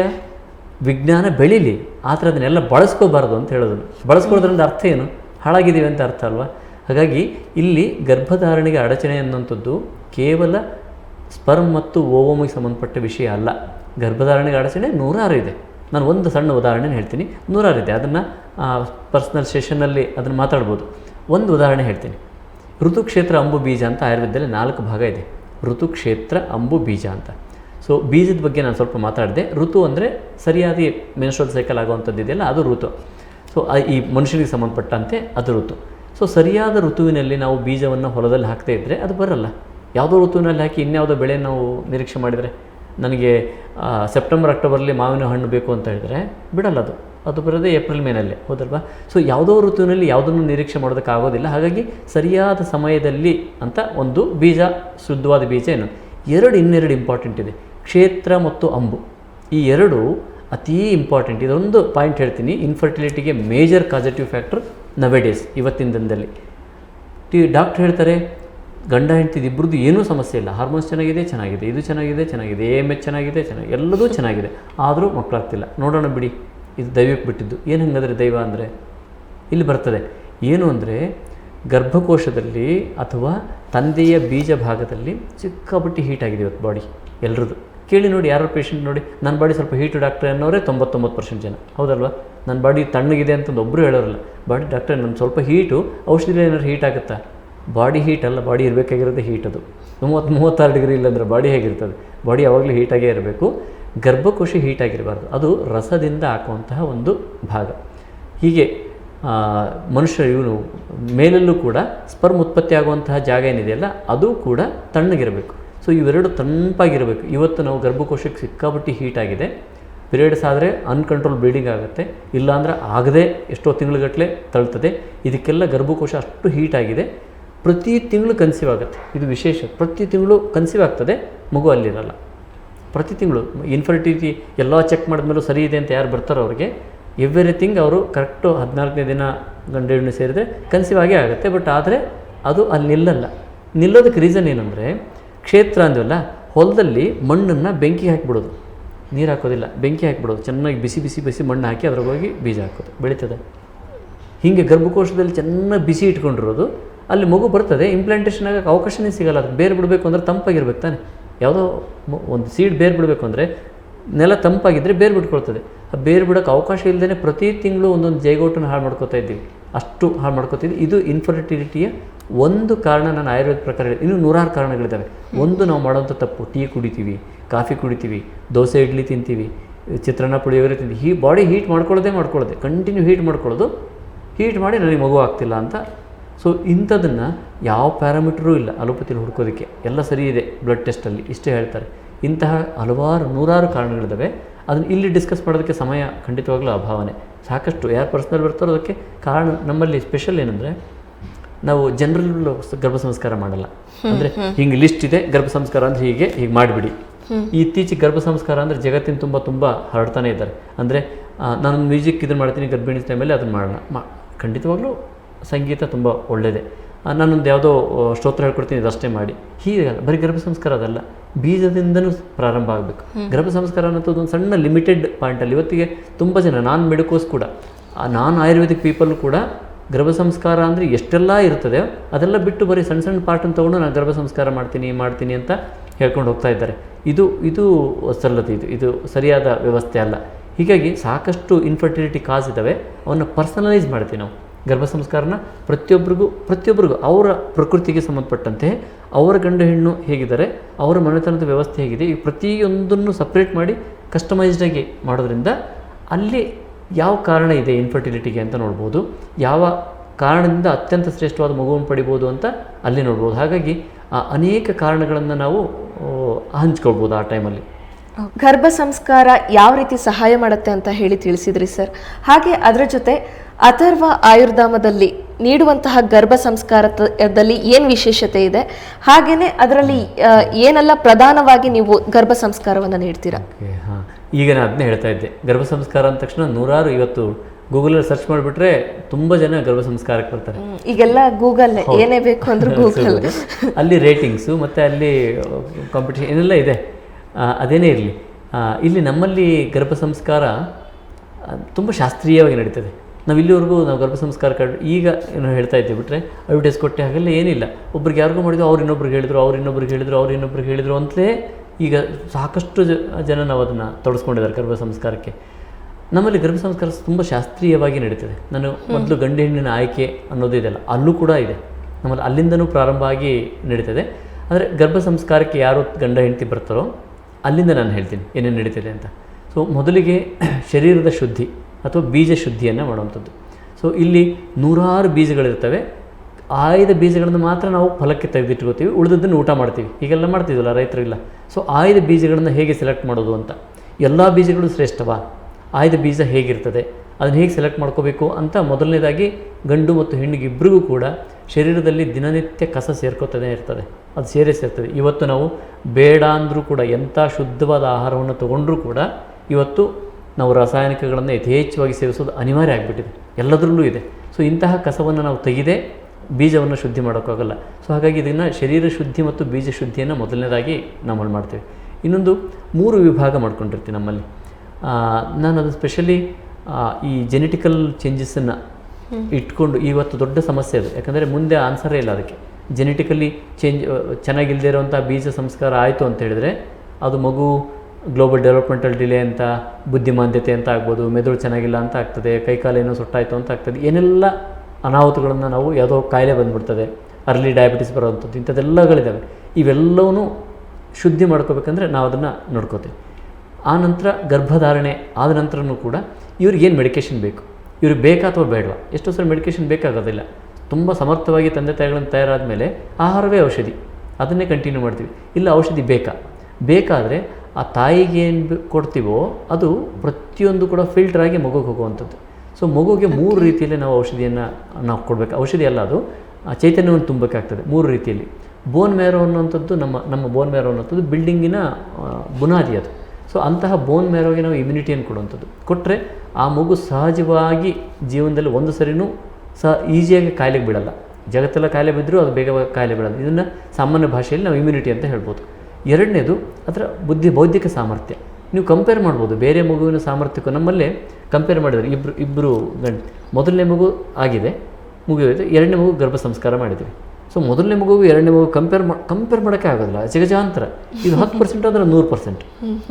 ವಿಜ್ಞಾನ ಬೆಳೀಲಿ. ಆ ಥರ ಅದನ್ನೆಲ್ಲ ಬಳಸ್ಕೋಬಾರ್ದು ಅಂತ ಹೇಳೋದನ್ನು. ಬಳಸ್ಕೊಳ್ಳೋದ್ರಿಂದ ಅರ್ಥ ಏನು? ಹಾಳಾಗಿದ್ದೀವಿ ಅಂತ ಅರ್ಥ ಅಲ್ವಾ? ಹಾಗಾಗಿ ಇಲ್ಲಿ ಗರ್ಭಧಾರಣೆಗೆ ಅಡಚಣೆ ಅನ್ನುವಂಥದ್ದು ಕೇವಲ ಸ್ಪರ್ಮ್ ಮತ್ತು ಓವಮಿಗೆ ಸಂಬಂಧಪಟ್ಟ ವಿಷಯ ಅಲ್ಲ. ಗರ್ಭಧಾರಣೆಗೆ ಅಡಚಣೆ ನೂರಾರು ಇದೆ. ನಾನು ಒಂದು ಸಣ್ಣ ಉದಾಹರಣೆ ಹೇಳ್ತೀನಿ. ನೂರಾರು ಇದೆ. ಅದನ್ನು ಪರ್ಸ್ನಲ್ ಸೆಷನ್ನಲ್ಲಿ ಅದನ್ನು ಮಾತಾಡ್ಬೋದು. ಒಂದು ಉದಾಹರಣೆ ಹೇಳ್ತೀನಿ. ಋತುಕ್ಷೇತ್ರ ಅಂಬು ಬೀಜ ಅಂತ ಆಯುರ್ವೇದದಲ್ಲಿ ನಾಲ್ಕು ಭಾಗ ಇದೆ. ಋತುಕ್ಷೇತ್ರ ಅಂಬು ಬೀಜ ಅಂತ. ಸೊ ಬೀಜದ ಬಗ್ಗೆ ನಾನು ಸ್ವಲ್ಪ ಮಾತಾಡಿದೆ. ಋತು ಅಂದರೆ ಸರಿಯಾದ ಮೆನ್ಸ್ಟ್ರಲ್ ಸೈಕಲ್ ಆಗುವಂಥದ್ದು ಇದೆಯಲ್ಲ, ಅದು ಋತು. ಸೊ ಈ ಮನುಷ್ಯನಿಗೆ ಸಂಬಂಧಪಟ್ಟಂತೆ ಅದು ಋತು. ಸೊ ಸರಿಯಾದ ಋತುವಿನಲ್ಲಿ ನಾವು ಬೀಜವನ್ನು ಹೊಲದಲ್ಲಿ ಹಾಕ್ತಾ ಇದ್ದರೆ ಅದು ಬರಲ್ಲ. ಯಾವುದೋ ಋತುವಿನಲ್ಲಿ ಹಾಕಿ ಇನ್ಯಾವುದೋ ಬೆಳೆ ನಾವು ನಿರೀಕ್ಷೆ ಮಾಡಿದರೆ. ನನಗೆ ಸೆಪ್ಟೆಂಬರ್ ಅಕ್ಟೋಬರಲ್ಲಿ ಮಾವಿನ ಹಣ್ಣು ಬೇಕು ಅಂತ ಹೇಳಿದ್ರೆ ಬಿಡಲ್ಲ ಅದು. ಅದು ಬರೋದೇ ಏಪ್ರಿಲ್ ಮೇನಲ್ಲಿ, ಹೌದಲ್ವಾ? ಸೊ ಯಾವುದೋ ಋತುವಿನಲ್ಲಿ ಯಾವುದನ್ನು ನಿರೀಕ್ಷೆ ಮಾಡೋದಕ್ಕಾಗೋದಿಲ್ಲ ಹಾಗಾಗಿ ಸರಿಯಾದ ಸಮಯದಲ್ಲಿ ಅಂತ ಒಂದು ಬೀಜ, ಶುದ್ಧವಾದ ಬೀಜ ಏನು? ಎರಡು ಇನ್ನೆರಡು ಇಂಪಾರ್ಟೆಂಟ್ ಇದೆ. ಕ್ಷೇತ್ರ ಮತ್ತು ಅಂಬು. ಈ ಎರಡು ಅತೀ ಇಂಪಾರ್ಟೆಂಟ್ ಇದೊಂದು ಪಾಯಿಂಟ್ ಹೇಳ್ತೀನಿ. ಇನ್ಫರ್ಟಿಲಿಟಿಗೆ ಮೇಜರ್ ಕಾಸಿಟಿವ್ ಫ್ಯಾಕ್ಟರ್ ನವೆಡೇಸ್ ಇವತ್ತಿನ ದಿನದಲ್ಲಿ. ಟಿ ಡಾಕ್ಟ್ರ್ ಹೇಳ್ತಾರೆ ಗಂಡ ಹೆಂಡ್ತಿದ್ದು ಇಬ್ಬರದ್ದು ಏನೂ ಸಮಸ್ಯೆ ಇಲ್ಲ. ಹಾರ್ಮೋನ್ಸ್ ಚೆನ್ನಾಗಿದೆ ಚೆನ್ನಾಗಿದೆ. ಇದು ಚೆನ್ನಾಗಿದೆ ಚೆನ್ನಾಗಿದೆ. ಎ ಎಂ ಎಚ್ ಚೆನ್ನಾಗಿದೆ ಚೆನ್ನಾಗಿ ಎಲ್ಲದೂ ಚೆನ್ನಾಗಿದೆ. ಆದರೂ ಮಕ್ಕಳಾಗ್ತಿಲ್ಲ. ನೋಡೋಣ ಬಿಡಿ. ಇದು ದೈವಕ್ಕೆ ಬಿಟ್ಟಿದ್ದು. ಏನು ಹಂಗಂದರೆ ದೈವ ಅಂದರೆ? ಇಲ್ಲಿ ಬರ್ತದೆ. ಏನು ಅಂದರೆ ಗರ್ಭಕೋಶದಲ್ಲಿ ಅಥವಾ ತಂದೆಯ ಬೀಜ ಭಾಗದಲ್ಲಿ ಸಿಕ್ಕಾಪಟ್ಟಿ ಹೀಟ್ ಆಗಿದೆ ಇವತ್ತು ಬಾಡಿ ಎಲ್ಲರದ್ದು ಕೇಳಿ ನೋಡಿ, ಯಾರೋ ಪೇಷಂಟ್ ನೋಡಿ. ನನ್ನ ಬಾಡಿ ಸ್ವಲ್ಪ ಹೀಟು ಡಾಕ್ಟರ್ ಅನ್ನೋರೇ ತೊಂಬತ್ತೊಂಬತ್ತು ಪರ್ಸೆಂಟ್ ಜನ. ಹೌದಲ್ವಾ? ನನ್ನ ಬಾಡಿ ತಣ್ಣಗಿದೆ ಅಂತಂದು ಒಬ್ಬರು ಹೇಳೋರಲ್ಲ. ಬಾಡಿ ಡಾಕ್ಟರ್ ನನ್ನ ಸ್ವಲ್ಪ ಹೀಟು ಔಷಧಿ ಏನಾದ್ರು ಹೀಟ್ ಆಗುತ್ತಾ? ಬಾಡಿ ಹೀಟ್ ಅಲ್ಲ, ಬಾಡಿ ಇರಬೇಕಾಗಿರೋದೇ ಹೀಟ್ ಅದು. ಮೂವತ್ತು, ಮೂವತ್ತಾರು ಡಿಗ್ರಿ ಇಲ್ಲಾಂದ್ರೆ ಬಾಡಿ ಹೇಗಿರ್ತದೆ? ಬಾಡಿ ಯಾವಾಗಲೂ ಹೀಟಾಗೇ ಇರಬೇಕು. ಗರ್ಭಕೋಶ ಹೀಟ್ ಆಗಿರಬಾರ್ದು. ಅದು ರಸದಿಂದ ಹಾಕುವಂತಹ ಒಂದು ಭಾಗ. ಹೀಗೆ ಮನುಷ್ಯ ಇವನು ಮೇಲಲ್ಲೂ ಕೂಡ ಸ್ಪರ್ಮ್ ಉತ್ಪತ್ತಿ ಆಗುವಂತಹ ಜಾಗ ಏನಿದೆಯಲ್ಲ, ಅದು ಕೂಡ ತಣ್ಣಗಿರಬೇಕು. ಸೊ ಇವೆರಡು ತಂಪಾಗಿರಬೇಕು ಇವತ್ತು ನಾವು ಗರ್ಭಕೋಶಕ್ಕೆ ಸಿಕ್ಕಾಪಟ್ಟಿ ಹೀಟಾಗಿದೆ ಪಿರಿಯಡ್ಸ್ ಆದರೆ ಅನ್ಕಂಟ್ರೋಲ್ ಬ್ಲೀಡಿಂಗ್ ಆಗುತ್ತೆ. ಇಲ್ಲಾಂದ್ರೆ ಆಗದೆ ಎಷ್ಟೋ ತಿಂಗಳುಗಟ್ಟಲೆ ತಳ್ತದೆ. ಇದಕ್ಕೆಲ್ಲ ಗರ್ಭಕೋಶ ಅಷ್ಟು ಹೀಟಾಗಿದೆ ಪ್ರತಿ ತಿಂಗಳು ಕನ್ಸೀವ್ ಆಗುತ್ತೆ. ಇದು ವಿಶೇಷ. ಪ್ರತಿ ತಿಂಗಳು ಕನ್ಸೀವ್ ಆಗ್ತದೆ, ಮಗು ಅಲ್ಲಿರಲ್ಲ. ಪ್ರತಿ ತಿಂಗಳು ಇನ್ಫರ್ಟಿಲಿಟಿ ಎಲ್ಲ ಚೆಕ್ ಮಾಡಿದ್ಮೇಲೂ ಸರಿ ಇದೆ ಅಂತ ಯಾರು ಬರ್ತಾರೋ ಅವ್ರಿಗೆ ಎವ್ರಿಥಿಂಗ್ ಅವರು ಕರೆಕ್ಟು ಹದಿನಾಲ್ಕನೇ ದಿನ ಗಂಡ ಹೆಣ್ಣು ಸೇರಿದ್ರೆ ಕನ್ಸೀವ್ ಆಗೇ ಆಗುತ್ತೆ. ಬಟ್ ಆದರೆ ಅದು ಅಲ್ಲಿ ನಿಲ್ಲಲ್ಲ. ನಿಲ್ಲೋದಕ್ಕೆ ರೀಸನ್ ಏನಂದರೆ, ಕ್ಷೇತ್ರ ಅಂದ್ವಲ್ಲ, ಹೊಲದಲ್ಲಿ ಮಣ್ಣನ್ನು ಬೆಂಕಿ ಹಾಕಿಬಿಡೋದು. ನೀರು ಹಾಕೋದಿಲ್ಲ, ಬೆಂಕಿ ಹಾಕಿಬಿಡೋದು. ಚೆನ್ನಾಗಿ ಬಿಸಿ ಬಿಸಿ ಬಿಸಿ ಮಣ್ಣು ಹಾಕಿ ಅದ್ರಾಗ ಹೋಗಿ ಬೀಜ ಹಾಕೋದು. ಬೆಳೀತದೆ. ಹೀಗೆ ಗರ್ಭಕೋಶದಲ್ಲಿ ಚೆನ್ನಾಗಿ ಬಿಸಿ ಇಟ್ಕೊಂಡಿರೋದು ಅಲ್ಲಿ ಮಗು ಬರ್ತದೆ ಇಂಪ್ಲಾಂಟೇಷನ್ ಆಗೋಕ್ಕೆ ಅವಕಾಶನೇ ಸಿಗಲ್ಲ ಅದು ಬೇರೆ ಬಿಡಬೇಕು ಅಂದರೆ ತಂಪಾಗಿರ್ಬೇಕು ತಾನೆ. ಯಾವುದೋ ಒಂದು ಸೀಡ್ ಬೇರೆ ಬಿಡಬೇಕು ಅಂದರೆ ನೆಲ ತಂಪಾಗಿದ್ದರೆ ಬೇರೆ ಬಿಟ್ಕೊಳ್ತದೆ. ಆ ಬೇರೆ ಬಿಡೋಕ್ಕೆ ಅವಕಾಶ ಇಲ್ಲದೇ ಪ್ರತಿ ತಿಂಗಳು ಒಂದೊಂದು ಜೈಗೋಟನ್ನು ಹಾಳು ಮಾಡ್ಕೋತಾ ಇದ್ದೀವಿ. ಅಷ್ಟು ಹಾಳು ಮಾಡ್ಕೋತಿದ್ವಿ ಇದು ಇನ್ಫರ್ಟಿಲಿಟಿಯ ಒಂದು ಕಾರಣ ನಾನು ಆಯುರ್ವೇದ ಪ್ರಕಾರ ಹೇಳಿ ಇನ್ನೂ ನೂರಾರು ಕಾರಣಗಳಿದ್ದಾವೆ. ಒಂದು ನಾವು ಮಾಡೋಂಥ ತಪ್ಪು, ಟೀ ಕುಡಿತೀವಿ, ಕಾಫಿ ಕುಡಿತೀವಿ, ದೋಸೆ, ಇಡ್ಲಿ ತಿಂತೀವಿ, ಚಿತ್ರಾನ್ನ, ಪುಳಿಯೋಗರೆ ತಿಂತೀವಿ. ಈ ಬಾಡಿ ಹೀಟ್ ಮಾಡ್ಕೊಳ್ಳೋದೇ ಮಾಡ್ಕೊಳ್ಳೋದೆ. ಕಂಟಿನ್ಯೂ ಹೀಟ್ ಮಾಡ್ಕೊಳ್ಳೋದು ಹೀಟ್ ಮಾಡಿ ನನಗೆ ಮಗು ಆಗ್ತಿಲ್ಲ ಅಂತ ಸೊ ಇಂಥದನ್ನು ಯಾವ ಪ್ಯಾರಾಮೀಟ್ರೂ ಇಲ್ಲ ಅಲೋಪತಿಲಿ ಹುಡುಕೋದಕ್ಕೆ. ಎಲ್ಲ ಸರಿ ಇದೆ ಬ್ಲಡ್ ಟೆಸ್ಟಲ್ಲಿ ಇಷ್ಟೇ ಹೇಳ್ತಾರೆ. ಇಂತಹ ಹಲವಾರು ನೂರಾರು ಕಾರಣಗಳಿದ್ದಾವೆ ಅದನ್ನು ಇಲ್ಲಿ ಡಿಸ್ಕಸ್ ಮಾಡೋದಕ್ಕೆ ಸಮಯ ಖಂಡಿತವಾಗಲೂ ಅಭಾವನೆ ಸಾಕಷ್ಟು ಯಾರು ಪರ್ಸ್ನಲ್ ಬರ್ತಾರೋ ಅದಕ್ಕೆ ಕಾರಣ ನಮ್ಮಲ್ಲಿ ಸ್ಪೆಷಲ್ ಏನಂದರೆ ನಾವು ಜನರಲ್ ಗರ್ಭ ಸಂಸ್ಕಾರ ಮಾಡಲ್ಲ. ಅಂದರೆ ಹಿಂಗೆ ಲಿಸ್ಟ್ ಇದೆ ಗರ್ಭ ಸಂಸ್ಕಾರ ಅಂದರೆ ಹೀಗೆ ಹೀಗೆ ಮಾಡಿಬಿಡಿ. ಇತ್ತೀಚೆಗೆ ಗರ್ಭ ಸಂಸ್ಕಾರ ಅಂದರೆ ಜಗತ್ತಿನ ತುಂಬ ತುಂಬ ಹರಡ್ತಾನೆ ಇದ್ದಾರೆ. ಅಂದರೆ ನಾನು ಮ್ಯೂಸಿಕ್ ಇದನ್ನು ಮಾಡ್ತೀನಿ ಗರ್ಭಿಣಿ ಟೈಮಲ್ಲಿ ಅದನ್ನು ಮಾಡೋಣ. ಮಾ ಖಂಡಿತವಾಗ್ಲೂ ಸಂಗೀತ ತುಂಬ ಒಳ್ಳೆಯದೇ ನಾನೊಂದು ಯಾವುದೋ ಸ್ತೋತ್ರ ಹೇಳ್ಕೊಡ್ತೀನಿ ಇದಷ್ಟೇ ಮಾಡಿ. ಹೀಗಲ್ಲ ಬರೀ ಗರ್ಭ ಸಂಸ್ಕಾರ ಅದಲ್ಲ ಬೀಜದಿಂದನೂ ಪ್ರಾರಂಭ ಆಗಬೇಕು. ಗರ್ಭ ಸಂಸ್ಕಾರ ಅನ್ನೋದು ಒಂದು ಸಣ್ಣ ಲಿಮಿಟೆಡ್ ಪಾಯಿಂಟಲ್ಲಿ ಇವತ್ತಿಗೆ ತುಂಬ ಜನ ನಾನ್ ಮೆಡಿಕೋಸ್ ಕೂಡ ನಾನ್ ಆಯುರ್ವೇದಿಕ್ ಪೀಪಲ್ ಕೂಡ ಗರ್ಭ ಸಂಸ್ಕಾರ ಅಂದರೆ ಎಷ್ಟೆಲ್ಲ ಇರ್ತದೆ ಅದೆಲ್ಲ ಬಿಟ್ಟು ಬರೀ ಸಣ್ಣ ಸಣ್ಣ ಪಾರ್ಟ್ ಅಂತ ತೊಗೊಂಡು ನಾನು ಗರ್ಭ ಸಂಸ್ಕಾರ ಮಾಡ್ತೀನಿ ಮಾಡ್ತೀನಿ ಅಂತ ಹೇಳ್ಕೊಂಡು ಹೋಗ್ತಾ ಇದ್ದಾರೆ. ಇದು ಇದು ಸಲ್ಲದು ಇದು ಇದು ಸರಿಯಾದ ವ್ಯವಸ್ಥೆ ಅಲ್ಲ. ಹೀಗಾಗಿ ಸಾಕಷ್ಟು ಇನ್ಫರ್ಟಿಲಿಟಿ ಕಾಸ್ ಇದ್ದಾವೆ ಅವನ್ನ ಪರ್ಸನಲೈಸ್ ಮಾಡ್ತೀವಿ ನಾವು. ಗರ್ಭ ಸಂಸ್ಕಾರನ ಪ್ರತಿಯೊಬ್ಬರಿಗೂ ಪ್ರತಿಯೊಬ್ಬರಿಗೂ ಅವರ ಪ್ರಕೃತಿಗೆ ಸಂಬಂಧಪಟ್ಟಂತೆ ಅವರ ಗಂಡು ಹೆಣ್ಣು ಹೇಗಿದ್ದಾರೆ, ಅವರ ಮನೆತನದ ವ್ಯವಸ್ಥೆ ಹೇಗಿದೆ, ಈ ಪ್ರತಿಯೊಂದನ್ನು ಸಪ್ರೇಟ್ ಮಾಡಿ ಕಸ್ಟಮೈಸ್ಡಾಗಿ ಮಾಡೋದ್ರಿಂದ ಅಲ್ಲಿ ಯಾವ ಕಾರಣ ಇದೆ ಇನ್ಫರ್ಟಿಲಿಟಿಗೆ ಅಂತ ನೋಡ್ಬೋದು. ಯಾವ ಕಾರಣದಿಂದ ಅತ್ಯಂತ ಶ್ರೇಷ್ಠವಾದ ಮಗುವನ್ನು ಪಡಿಬೋದು ಅಂತ ಅಲ್ಲಿ ನೋಡ್ಬೋದು. ಹಾಗಾಗಿ ಆ ಅನೇಕ ಕಾರಣಗಳನ್ನು ನಾವು ಹಂಚ್ಕೊಳ್ಬೋದು ಆ ಟೈಮಲ್ಲಿ ಗರ್ಭ ಸಂಸ್ಕಾರ ಯಾವ ರೀತಿ ಸಹಾಯ ಮಾಡುತ್ತೆ ಅಂತ ಹೇಳಿ ತಿಳಿಸಿದ್ರಿ ಸರ್. ಹಾಗೆ ಅದರ ಜೊತೆ ಅಥರ್ವ ಆಯುರ್ಧಾಮದಲ್ಲಿ ನೀಡುವಂತಹ ಗರ್ಭ ಸಂಸ್ಕಾರದಲ್ಲಿ ಏನು ವಿಶೇಷತೆ ಇದೆ? ಹಾಗೇನೆ ಅದರಲ್ಲಿ ಏನೆಲ್ಲ ಪ್ರಧಾನವಾಗಿ ನೀವು ಗರ್ಭ ಸಂಸ್ಕಾರವನ್ನು ನೀಡ್ತೀರಾ? ಹಾಂ. ಈಗ ನಾನು ಅದನ್ನೇ ಹೇಳ್ತಾ ಇದ್ದೆ. ಗರ್ಭ ಸಂಸ್ಕಾರ ಅಂದ ತಕ್ಷಣ ನೂರಾರು ಇವತ್ತು ಗೂಗಲಲ್ಲಿ ಸರ್ಚ್ ಮಾಡಿಬಿಟ್ರೆ ತುಂಬ ಜನ ಗರ್ಭ ಸಂಸ್ಕಾರಕ್ಕೆ ಬರ್ತಾರೆ. ಈಗೆಲ್ಲ ಗೂಗಲ್ ಏನೇ ಬೇಕು ಅಂದ್ರೆ ಗೂಗಲ್. ಅಲ್ಲಿ ರೇಟಿಂಗ್ಸು ಮತ್ತು ಅಲ್ಲಿ ಕಾಂಪಿಟೇಷನ್ ಏನೆಲ್ಲ ಇದೆ. ಅದೇನೇ ಇರಲಿ. ಇಲ್ಲಿ ನಮ್ಮಲ್ಲಿ ಗರ್ಭ ಸಂಸ್ಕಾರ ತುಂಬ ಶಾಸ್ತ್ರೀಯವಾಗಿ ನಡೀತದೆ. ನಾವು ಇಲ್ಲಿವರೆಗೂ ನಾವು ಗರ್ಭ ಸಂಸ್ಕಾರ ಕಾರ್ಡ್ ಈಗ ಏನು ಹೇಳ್ತಾ ಇದ್ದೀವಿ ಬಿಟ್ಟರೆ ಅಡ್ವರ್ಟೈಸ್ ಕೊಟ್ಟೆ ಹಾಗೆಲ್ಲ ಏನಿಲ್ಲ. ಒಬ್ರಿಗೆ ಯಾರಿಗೂ ಮಾಡಿದ್ರು ಅವ್ರು ಇನ್ನೊಬ್ರಿಗೆ ಹೇಳಿದ್ರು ಅವ್ರು ಇನ್ನೊಬ್ರಿಗೆ ಹೇಳಿದ್ರು ಅವ್ರು ಇನ್ನೊಬ್ರಿಗೆ ಹೇಳಿದ್ರು ಅಂತಲೇ ಈಗ ಸಾಕಷ್ಟು ಜನ ನಾವು ಅದನ್ನು ತೊಡಸ್ಕೊಂಡಿದ್ದಾರೆ ಗರ್ಭ ಸಂಸ್ಕಾರಕ್ಕೆ ನಮ್ಮಲ್ಲಿ ಗರ್ಭ ಸಂಸ್ಕಾರ ತುಂಬ ಶಾಸ್ತ್ರೀಯವಾಗಿ ನಡೀತದೆ. ನಾನು ಮೊದಲು ಗಂಡು ಹೆಣ್ಣಿನ ಆಯ್ಕೆ ಅನ್ನೋದು ಇದೆಯಲ್ಲ ಅಲ್ಲೂ ಕೂಡ ಇದೆ. ನಮ್ಮಲ್ಲಿ ಅಲ್ಲಿಂದನೂ ಪ್ರಾರಂಭ ಆಗಿ ನಡೀತದೆ. ಆದರೆ ಗರ್ಭ ಸಂಸ್ಕಾರಕ್ಕೆ ಯಾರು ಗಂಡ ಹೆಂಡತಿ ಬರ್ತಾರೋ ಅಲ್ಲಿಂದ ನಾನು ಹೇಳ್ತೀನಿ ಏನೇನು ನಡೀತಿದೆ ಅಂತ. ಸೊ ಮೊದಲಿಗೆ ಶರೀರದ ಶುದ್ಧಿ. ಅಥವಾ ಬೀಜ ಶುದ್ಧಿಯನ್ನು ಮಾಡುವಂಥದ್ದು. ಸೊ ಇಲ್ಲಿ ನೂರಾರು ಬೀಜಗಳಿರ್ತವೆ. ಆಯ್ದ ಬೀಜಗಳನ್ನು ಮಾತ್ರ ನಾವು ಫಲಕ್ಕೆ ತೆಗೆದಿಟ್ಕೋತೀವಿ, ಉಳಿದದ್ದನ್ನು ಊಟ ಮಾಡ್ತೀವಿ. ಹೀಗೆಲ್ಲ ಮಾಡ್ತಿದ್ವಲ್ಲ ರೈತರಿಲ್ಲ. ಸೊ ಆಯ್ದ ಬೀಜಗಳನ್ನು ಹೇಗೆ ಸೆಲೆಕ್ಟ್ ಮಾಡೋದು ಅಂತ. ಎಲ್ಲ ಬೀಜಗಳು ಶ್ರೇಷ್ಠವಾ? ಆಯ್ದ ಬೀಜ ಹೇಗಿರ್ತದೆ? ಅದನ್ನು ಹೇಗೆ ಸೆಲೆಕ್ಟ್ ಮಾಡ್ಕೋಬೇಕು ಅಂತ ಮೊದಲನೇದಾಗಿ ಗಂಡು ಮತ್ತು ಹೆಣ್ಣಿಗೆ ಇಬ್ಬರಿಗೂ ಕೂಡ ಶರೀರದಲ್ಲಿ ದಿನನಿತ್ಯ ಕಸ ಸೇರ್ಕೋತದೇ ಇರ್ತದೆ. ಅದು ಸೇರೇ ಸೇರ್ತದೆ. ಇವತ್ತು ನಾವು ಬೇಡ ಅಂದರೂ ಕೂಡ ಎಂಥ ಶುದ್ಧವಾದ ಆಹಾರವನ್ನು ತಗೊಂಡ್ರೂ ಕೂಡ ಇವತ್ತು ನಾವು ರಾಸಾಯನಿಕಗಳನ್ನು ಯಥೇಚ್ಛವಾಗಿ ಸೇವಿಸೋದು ಅನಿವಾರ್ಯ ಆಗಿಬಿಟ್ಟಿದೆ. ಎಲ್ಲದರಲ್ಲೂ ಇದೆ. ಸೊ ಇಂತಹ ಕಸವನ್ನು ನಾವು ತೆಗೆದೇ ಬೀಜವನ್ನು ಶುದ್ಧಿ ಮಾಡೋಕ್ಕಾಗಲ್ಲ. ಸೊ ಹಾಗಾಗಿ ಇದನ್ನು ಶರೀರ ಶುದ್ಧಿ ಮತ್ತು ಬೀಜ ಶುದ್ಧಿಯನ್ನು ಮೊದಲನೇದಾಗಿ ನಾವು ಮಾಡ್ತೇವೆ. ಇನ್ನೊಂದು ಮೂರು ವಿಭಾಗ ಮಾಡ್ಕೊಂಡಿರ್ತೀವಿ ನಮ್ಮಲ್ಲಿ. ನಾನು ಅದು ಸ್ಪೆಷಲಿ ಈ ಜೆನೆಟಿಕಲ್ ಚೇಂಜಸ್ಸನ್ನು ಇಟ್ಕೊಂಡು ಇವತ್ತು ದೊಡ್ಡ ಸಮಸ್ಯೆ ಅದು. ಯಾಕಂದರೆ ಮುಂದೆ ಆನ್ಸರೇ ಇಲ್ಲ ಅದಕ್ಕೆ. ಜೆನೆಟಿಕಲಿ ಚೇಂಜ್ ಚೆನ್ನಾಗಿಲ್ಲದೆ ಇರುವಂಥ ಬೀಜ ಸಂಸ್ಕಾರ ಆಯಿತು ಅಂತ ಹೇಳಿದರೆ ಅದು ಮಗು ಗ್ಲೋಬಲ್ ಡೆವಲಪ್ಮೆಂಟಲ್ ಡಿಲೇ ಅಂತ, ಬುದ್ಧಿಮಾಂದ್ಯತೆ ಅಂತ ಆಗ್ಬೋದು, ಮೆದುಳು ಚೆನ್ನಾಗಿಲ್ಲ ಅಂತ ಆಗ್ತದೆ ಏನೋ ಸುಟ್ಟಾಯಿತು ಅಂತ ಆಗ್ತದೆ, ಏನೆಲ್ಲ ಅನಾಹುತಗಳನ್ನು ನಾವು ಯಾವುದೋ ಕಾಯಿಲೆ ಬಂದ್ಬಿಡ್ತದೆ ಅರ್ಲಿ ಡಯಾಬಿಟಿಸ್ ಬರೋವಂಥದ್ದು, ಇಂಥದ್ದೆಲ್ಲಗಳಿದ್ದಾವೆ ಇವೆಲ್ಲವೂ ಶುದ್ಧಿ ಮಾಡ್ಕೋಬೇಕಂದ್ರೆ ನಾವು ಅದನ್ನು ನೋಡ್ಕೋತೀವಿ. ಆ ನಂತರ ಗರ್ಭಧಾರಣೆ ಆದ ನಂತರನೂ ಕೂಡ ಇವ್ರಿಗೆ ಏನು ಮೆಡಿಕೇಷನ್ ಬೇಕು? ಇವ್ರಿಗೆ ಬೇಕಾ ಅಥವಾ ಬೇಡವಾ? ಎಷ್ಟೋ ಸಲ ಮೆಡಿಕೇಷನ್ ಬೇಕಾಗೋದಿಲ್ಲ. ತುಂಬ ಸಮರ್ಥವಾಗಿ ತಂದೆ ತಾಯಿಗಳನ್ನು ತಯಾರಾದ ಮೇಲೆ ಆಹಾರವೇ ಔಷಧಿ. ಅದನ್ನೇ ಕಂಟಿನ್ಯೂ ಮಾಡ್ತೀವಿ. ಇಲ್ಲ, ಔಷಧಿ ಬೇಕಾ? ಬೇಕಾದರೆ ಆ ತಾಯಿಗೆ ಏನು ಕೊಡ್ತೀವೋ ಅದು ಪ್ರತಿಯೊಂದು ಕೂಡ ಫಿಲ್ಟರ್ ಆಗಿ ಮಗುಗೆ ಹೋಗುವಂಥದ್ದು. ಸೊ ಮಗುಗೆ ಮೂರು ರೀತಿಯಲ್ಲಿ ನಾವು ಔಷಧಿಯನ್ನು ನಾವು ಕೊಡಬೇಕು. ಔಷಧಿ ಅಲ್ಲ ಅದು ಆ ಚೈತನ್ಯವನ್ನು ತುಂಬಬೇಕಾಗ್ತದೆ ಮೂರು ರೀತಿಯಲ್ಲಿ. ಬೋನ್ ಮ್ಯಾರೋ ಅನ್ನೋಂಥದ್ದು ನಮ್ಮ ನಮ್ಮ ಬೋನ್ ಮ್ಯಾರೋ ಅನ್ನೋಂಥದ್ದು ಬಿಲ್ಡಿಂಗಿನ ಬುನಾದಿ ಅದು. ಸೊ ಅಂತಹ ಬೋನ್ ಮ್ಯಾರೋಗೆ ನಾವು ಇಮ್ಯುನಿಟಿಯನ್ನು ಕೊಡುವಂಥದ್ದು. ಕೊಟ್ಟರೆ ಆ ಮಗು ಸಹಜವಾಗಿ ಜೀವನದಲ್ಲಿ ಒಂದು ಸರಿನೂ ಸಹ ಈಸಿಯಾಗಿ ಕಾಯಿಲೆಗೆ ಬಿಡಲ್ಲ. ಜಗತ್ತೆಲ್ಲ ಕಾಯಿಲೆ ಬಿದ್ದರೂ ಅದು ಬೇಗ ಕಾಯಿಲೆ ಬೀಳಲ್ಲ ಇದನ್ನು ಸಾಮಾನ್ಯ ಭಾಷೆಯಲ್ಲಿ ನಾವು ಇಮ್ಯುನಿಟಿ ಅಂತ ಹೇಳ್ಬೋದು. ಎರಡನೇದು ಅದರ ಬುದ್ಧಿ ಬೌದ್ಧಿಕ ಸಾಮರ್ಥ್ಯ. ನೀವು ಕಂಪೇರ್ ಮಾಡ್ಬೋದು. ಬೇರೆ ಮಗುವಿನ ಸಾಮರ್ಥ್ಯಕ್ಕೂ ನಮ್ಮಲ್ಲೇ ಕಂಪೇರ್ ಮಾಡಿದರೆ ಇಬ್ಬರು ಇಬ್ಬರು ಗಂಡು ಮೊದಲನೇ ಮಗು ಆಗಿದೆ ಮುಗಿಯೋದು ಎರಡನೇ ಮಗು ಗರ್ಭ ಸಂಸ್ಕಾರ ಮಾಡಿದ್ವಿ. ಸೊ ಮೊದಲನೇ ಮಗುವು ಎರಡನೇ ಮಗು ಕಂಪೇರ್ ಮಾ ಕಂಪೇರ್ ಮಾಡೋಕ್ಕೆ ಆಗೋದಿಲ್ಲ. ಜಗಜಾಂತರ. ಇದು ಹತ್ತು ಪರ್ಸೆಂಟ್ ಅಂದರೆ ನೂರು ಪರ್ಸೆಂಟ್